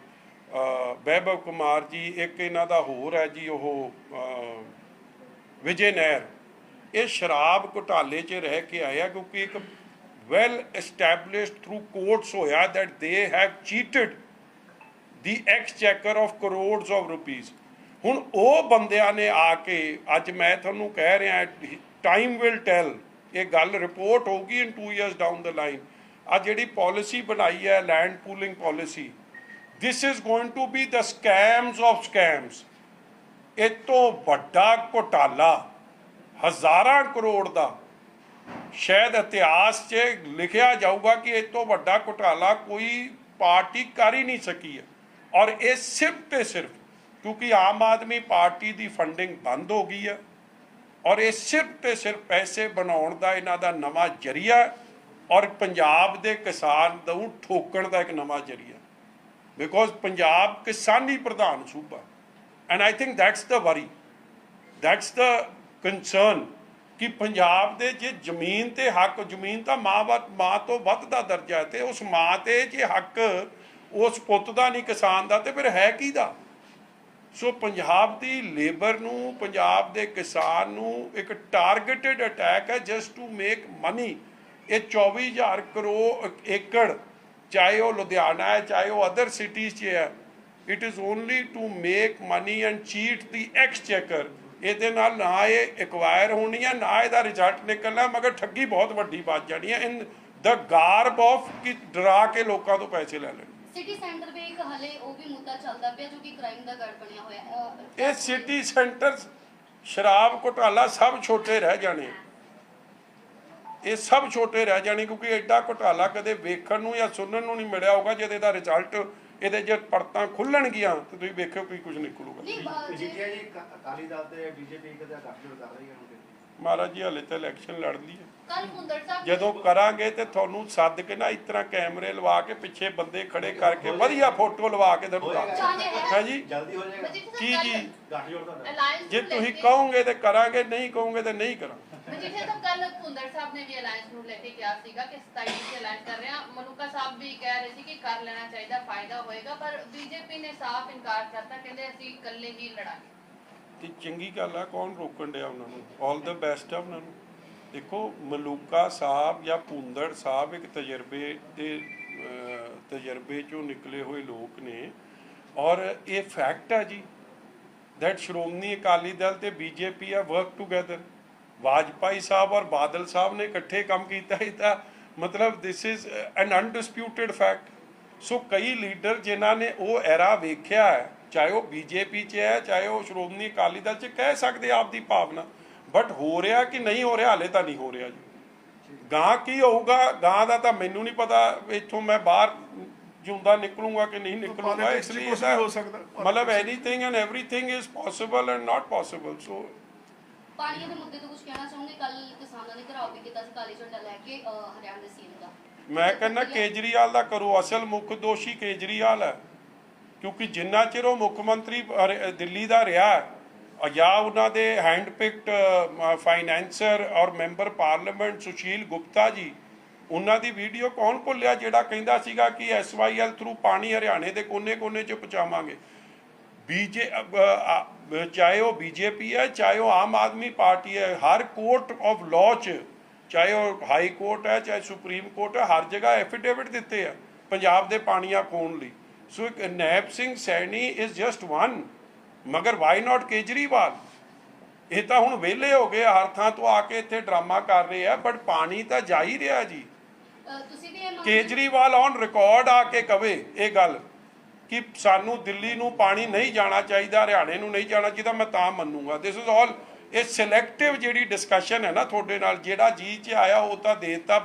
Speaker 1: ਵੈਭਵ ਕੁਮਾਰ ਜੀ, ਇੱਕ ਇਹਨਾਂ ਦਾ ਹੋਰ ਹੈ ਜੀ, ਉਹ ਵਿਜੇ ਨਹਿਰ। ਇਹ ਸ਼ਰਾਬ ਘੁਟਾਲੇ 'ਚ ਰਹਿ ਕੇ ਆਇਆ ਕਿਉਂਕਿ ਇੱਕ ਵੈਲ ਐਸਟੈਬਲਿਸ਼ਡ ਥਰੂ ਕੋਰਟਸ ਹੋਇਆ that they have cheated the exchequer of crores of rupees ਹੁਣ ਉਹ ਬੰਦਿਆਂ ਨੇ ਆ ਕੇ, ਅੱਜ ਮੈਂ ਤੁਹਾਨੂੰ ਕਹਿ ਰਿਹਾ ਟਾਈਮ ਵਿਲ ਟੈਲ ਇਹ ਗੱਲ ਰਿਪੋਰਟ ਹੋਊਗੀ in 2 years down the line ਆ ਜਿਹੜੀ ਪਾਲਿਸੀ ਬਣਾਈ ਹੈ land pooling policy this is going to be the scams of scams. ਇਹ ਤੋਂ ਵੱਡਾ ਘੁਟਾਲਾ ਹਜ਼ਾਰਾਂ ਕਰੋੜ ਦਾ ਸ਼ਾਇਦ ਇਤਿਹਾਸ 'ਚ ਲਿਖਿਆ ਜਾਊਗਾ ਕਿ ਇਹ ਤੋਂ ਵੱਡਾ ਘੁਟਾਲਾ ਕੋਈ ਪਾਰਟੀ ਕਰ ਹੀ ਨਹੀਂ ਸਕੀ ਹੈ। ਔਰ ਇਹ ਸਿਰਫ ਤੇ ਸਿਰਫ ਕਿਉਂਕਿ ਆਮ ਆਦਮੀ ਪਾਰਟੀ ਦੀ ਫੰਡਿੰਗ ਬੰਦ ਹੋ ਗਈ ਹੈ ਔਰ ਇਹ ਸਿਰਫ ਤੇ ਸਿਰਫ ਪੈਸੇ ਬਣਾਉਣ ਦਾ ਇਹਨਾਂ ਦਾ ਨਵਾਂ ਜਰੀਆ ਔਰ ਪੰਜਾਬ ਦੇ ਕਿਸਾਨ ਨੂੰ ਠੋਕਣ ਦਾ ਇੱਕ ਨਵਾਂ ਜਰੀਆ ਬਿਕੋਜ਼ ਪੰਜਾਬ ਕਿਸਾਨੀ ਪ੍ਰਧਾਨ ਸੂਬਾ and I think that's the worry that's the concern ਕਿ ਪੰਜਾਬ ਦੇ ਜੇ ਜ਼ਮੀਨ ਤੇ ਹੱਕ, ਜ਼ਮੀਨ ਤਾਂ ਮਾਂ ਵਾ- ਮਾਂ ਤੋਂ ਵੱਧ ਦਾ ਦਰਜਾ ਹੈ ਤੇ ਉਸ ਮਾਂ ਤੇ ਜੇ ਹੱਕ ਉਸ ਪੁੱਤ ਦਾ ਨਹੀਂ, ਕਿਸਾਨ ਦਾ, ਤੇ ਫਿਰ ਹੈ ਕਿਹਦਾ ਸੋ ਪੰਜਾਬ ਦੀ ਲੇਬਰ ਨੂੰ ਪੰਜਾਬ ਦੇ ਕਿਸਾਨ ਨੂੰ ਇੱਕ ਟਾਰਗੇਟਡ ਅਟੈਕ ਹੈ ਜਸਟ ਟੂ ਮੇਕ ਮਨੀ ਇਹ 24000 ਕਰੋੜ ਏਕੜ ਚਾਹੇ ਉਹ ਲੁਧਿਆਣਾ ਹੈ ਚਾਹੇ ਉਹ ਅਦਰ ਸਿਟੀਜ਼ 'ਚ ਹੈ it is only to make money and cheat the exchequer ਇਹਦੇ ਨਾਲ ਨਾ ਇਹ ਐਕਵਾਇਰ ਹੋਣੀ ਹੈ ਨਾ ਇਹਦਾ ਰਿਜ਼ਲਟ ਨਿਕਲਣਾ ਮਗਰ ਠੱਗੀ ਬਹੁਤ ਵੱਡੀ ਵੱਜ ਜਾਣੀ ਹੈ। ਇਨ ਦ ਗਾਰਬ ਆਫ ਕਿ ਡਰਾ ਕੇ ਲੋਕਾਂ ਤੋਂ ਪੈਸੇ ਲੈ ਲੈਣ।
Speaker 5: ਸਿਟੀ ਸੈਂਟਰ ਵੀ ਇੱਕ ਹਲੇ ਉਹ ਵੀ ਮੁੱਦਾ ਚੱਲਦਾ ਪਿਆ ਜੋ ਕਿ ਕ੍ਰਾਈਮ ਦਾ ਗੜ ਬਣਿਆ ਹੋਇਆ
Speaker 1: ਇਹ ਸਿਟੀ ਸੈਂਟਰ ਸ਼ਰਾਬ ਘੁਟਾਲਾ ਸਭ ਛੋਟੇ ਰਹਿ ਜਾਣੇ। ਇਹ ਸਭ ਛੋਟੇ ਰਹਿ ਜਾਣੇ ਕਿਉਂਕਿ ਐਡਾ ਘੁਟਾਲਾ ਕਦੇ ਵੇਖਣ ਨੂੰ ਜਾਂ ਸੁਣਨ ਨੂੰ ਨਹੀਂ ਮਿਲਿਆ ਹੋਗਾ ਜਿਹਦੇ ਦਾ ਰਿਜ਼ਲਟ ਇਹਦੇ ਜੇ ਪਰਤਾਂ ਖੁੱਲਣਗੀਆਂ ਤੇ ਤੁਸੀਂ ਵੇਖਿਓ ਕੀ ਕੁਝ ਨਿਕਲੂਗਾ
Speaker 5: ਨਹੀਂ ਅਹ, ਜੇ-
Speaker 6: ਜੀ ਜੀ ਅਕਾਲੀ ਦਲ ਤੇ ਬੀਜੇਪੀ ਕਦੇ ਗੱਠਜੋੜ ਕਰ ਰਹੀ ਹੈ ਹੁਣ ਤੇ।
Speaker 1: ਮਹਾਰਾਜ ਜੀ ਹਲੇ ਤਾਂ ਇਲੈਕਸ਼ਨ ਲੜ ਲਈ ਹੈ।
Speaker 8: ਕੱਲ ਭੁੰਦੜ ਸਾਹਿਬ
Speaker 1: ਜਦੋਂ ਕਰਾਂਗੇ ਤੇ ਤੁਹਾਨੂੰ ਸੱਦ ਕੇ ਨਾ ਇਸ ਤਰ੍ਹਾਂ ਕੈਮਰੇ ਲਵਾ ਕੇ ਪਿੱਛੇ ਬੰਦੇ ਖੜੇ ਕਰਕੇ ਵਧੀਆ ਫੋਟੋ ਲਵਾ ਕੇ ਤੁਹਾਨੂੰ
Speaker 5: ਹੈ
Speaker 1: ਜੀ?
Speaker 6: ਜਲਦੀ ਹੋ ਜਾਏਗਾ।
Speaker 1: ਕੀ ਜੀ? ਜੇ ਤੁਸੀਂ ਕਹੋਗੇ ਤੇ ਕਰਾਂਗੇ ਨਹੀਂ ਕਹੋਗੇ ਤੇ ਨਹੀਂ ਕਰਾਂਗੇ।
Speaker 8: ਮਜੀਠੀਆ ਸਾਹਿਬ ਕੱਲ ਭੁੰਦੜ ਸਾਹਿਬ ਨੇ ਵੀ ਅਲਾਈਅੰਸ ਨੂੰ ਲੈ ਕੇ ਕਿਹਾ ਸੀਗਾ ਕਿ 27 ਚ ਅਲਾਈਅੰਸ ਕਰ ਰਹੇ। ਹਾਂ ਮਲੂਕਾ ਸਾਹਿਬ ਵੀ ਕਹਿ ਰਹੇ ਸੀ ਕਿ ਕਰ ਲੈਣਾ ਚਾਹੀਦਾ, ਫਾਇਦਾ ਹੋਏਗਾ, ਪਰ ਬੀਜੇਪੀ ਨੇ ਸਾਫ਼ ਇਨਕਾਰ ਕਰਤਾ, ਕਹਿੰਦੇ ਅਸੀਂ ਇਕੱਲੇ ਹੀ ਲੜਾਂਗੇ।
Speaker 1: ਤੇ ਚੰਗੀ ਗੱਲ ਆ, ਕੌਣ ਰੋਕਣ ਡਿਆ ਉਹਨਾਂ ਨੂੰ? 올 ਦਾ ਬੈਸਟ ਆ ਉਹਨਾਂ ਨੂੰ। ਦੇਖੋ, ਮਲੂਕਾ ਸਾਹਿਬ ਜਾਂ ਪੁੰਦੜ ਸਾਹਿਬ ਇੱਕ ਤਜਰਬੇ ਦੇ ਤਜਰਬੇ ਚੋਂ ਨਿਕਲੇ ਹੋਏ ਲੋਕ ਨੇ। ਔਰ ਇਹ ਫੈਕਟ ਆ ਜੀ, that ਸ਼੍ਰੋਮਣੀ ਅਕਾਲੀ ਦਲ ਤੇ ਬੀਜੇਪੀ ਆ ਵਰਕ ਟੂਗੇਦਰ ਵਾਜਪਾਈ ਸਾਹਿਬ ਔਰ ਬਾਦਲ ਸਾਹਿਬ ਨੇ ਇਕੱਠੇ ਕੰਮ ਕੀਤਾ ਇਹ ਤਾਂ ਮਤਲਬ this is an undisputed fact so ਕਈ ਲੀਡਰ ਜਿਨ੍ਹਾਂ ਨੇ ਉਹ ਐਰਾ ਵੇਖਿਆ ਹੈ ਚਾਹੇ ਉਹ ਬੀਜੇਪੀ 'ਚ ਹੈ ਚਾਹੇ ਉਹ ਸ਼੍ਰੋਮਣੀ ਅਕਾਲੀ ਦਲ 'ਚ ਕਹਿ ਸਕਦੇ ਆਪ ਦੀ ਭਾਵਨਾ। ਬਟ ਹੋ ਰਿਹਾ ਕਿ ਨਹੀਂ ਹੋ ਰਿਹਾ ਹਾਲੇ ਤਾਂ ਨਹੀਂ ਹੋ ਰਿਹਾ ਜੀ। ਗਾਂ ਕੀ ਹੋਊਗਾ? ਗਾਂ ਦਾ ਤਾਂ ਮੈਨੂੰ ਨਹੀਂ ਪਤਾ ਇੱਥੋਂ ਮੈਂ ਬਾਹਰ ਜਿਉਂਦਾ ਨਿਕਲੂੰਗਾ ਕਿ ਨਹੀਂ ਨਿਕਲੂੰਗਾ ਇਸ ਲਈ
Speaker 7: ਹੋ ਸਕਦਾ।
Speaker 1: ਮਤਲਬ anything and everything is possible and not possible so
Speaker 5: ਪਾਣੀਆਂ ਦੇ ਮੁੱਦੇ ਤੋਂ ਕੁਝ ਕਹਿਣਾ ਚਾਹੋਗੇ? ਕੱਲ ਕਿਸਾਨਾਂ ਨੇ ਘਰਾਓ ਵੀ ਕੀਤਾ ਸੀ ਕਾਲੀ ਝੰਡਾ ਲੈ ਕੇ ਹਰਿਆਣਾ ਦੇ ਸੀਐਮ ਦਾ।
Speaker 1: ਮੈਂ ਕਹਿੰਦਾ ਕੇਜਰੀਵਾਲ ਦਾ ਕਰੋ, ਅਸਲ ਮੁੱਖ ਦੋਸ਼ੀ ਕੇਜਰੀਵਾਲ ਹੈ। ਕਿਉਂਕਿ ਜਿੰਨਾ ਚਿਰ ਉਹ ਮੁੱਖ ਮੰਤਰੀ ਦਿੱਲੀ ਦਾ ਰਿਹਾ ਜਾਂ ਉਹਨਾਂ ਦੇ ਹੈਂਡਪਿਕਡ ਫਾਈਨੈਂਸਰ ਔਰ ਮੈਂਬਰ ਪਾਰਲੀਮੈਂਟ ਸੁਸ਼ੀਲ ਗੁਪਤਾ ਜੀ, ਉਹਨਾਂ ਦੀ ਵੀਡੀਓ ਕੌਣ ਭੁੱਲਿਆ ਜਿਹੜਾ ਕਹਿੰਦਾ ਸੀਗਾ ਕਿ ਐਸਵਾਈਐਲ ਥਰੂ ਪਾਣੀ ਹਰਿਆਣੇ ਦੇ ਕੋਨੇ-ਕੋਨੇ 'ਚ ਪਹੁੰਚਾਵਾਂਗੇ? ਬੀਜੇ ਚਾਹੇ ਉਹ ਬੀਜੇਪੀ ਹੈ ਚਾਹੇ ਉਹ ਆਮ ਆਦਮੀ ਪਾਰਟੀ ਹੈ ਹਰ ਕੋਰਟ ਆਫ ਲਾਅ 'ਚ ਚਾਹੇ ਉਹ ਹਾਈ ਕੋਰਟ ਹੈ ਚਾਹੇ ਸੁਪਰੀਮ ਕੋਰਟ ਹੈ ਹਰ ਜਗ੍ਹਾ ਐਫੀਡੇਵਿਟ ਦਿੱਤੇ ਆ ਪੰਜਾਬ ਦੇ ਪਾਣੀਆਂ ਖੋਣ ਲਈ ਸੋ ਇੱਕ Nayab Singh Saini is just one ਮਗਰ ਵਾਈ ਨਾਟ ਕੇਜਰੀਵਾਲ ਇਹ ਤਾਂ ਹੁਣ ਵਿਹਲੇ ਹੋ ਗਏ ਹਰ ਥਾਂ ਤੋਂ ਆ ਕੇ ਇੱਥੇ ਡਰਾਮਾ ਕਰ ਰਹੇ ਆ ਬਟ ਪਾਣੀ ਤਾਂ ਜਾ ਹੀ ਰਿਹਾ ਜੀ
Speaker 5: ਅਹ, ਤੁਸੀਂ ਵੀ ਇਹ ਮੰਗ
Speaker 1: ਕੇਜਰੀਵਾਲ ਔਨ ਰਿਕਾਰਡ ਆ ਕੇ ਕਵੇ ਇਹ ਗੱਲ ਕਿ ਸਾਨੂੰ ਦਿੱਲੀ ਨੂੰ ਪਾਣੀ ਨਹੀਂ ਜਾਣਾ ਚਾਹੀਦਾ, ਹਰਿਆਣੇ ਨੂੰ ਨਹੀਂ ਜਾਣਾ ਚਾਹੀਦਾ, ਮੈਂ ਤਾਂ ਮੰਨੂਗਾ। ਦਿਸ ਇਜ਼ ਆਲ ਇਹ ਸਿਲੈਕਟਿਵ ਜਿਹੜੀ ਡਿਸਕਸ਼ਨ ਹੈ ਨਾ ਤੁਹਾਡੇ ਨਾਲ, ਜਿਹੜਾ ਜੀ ਚ ਆਇਆ ਉਹ ਤਾਂ ਦੇਤਾ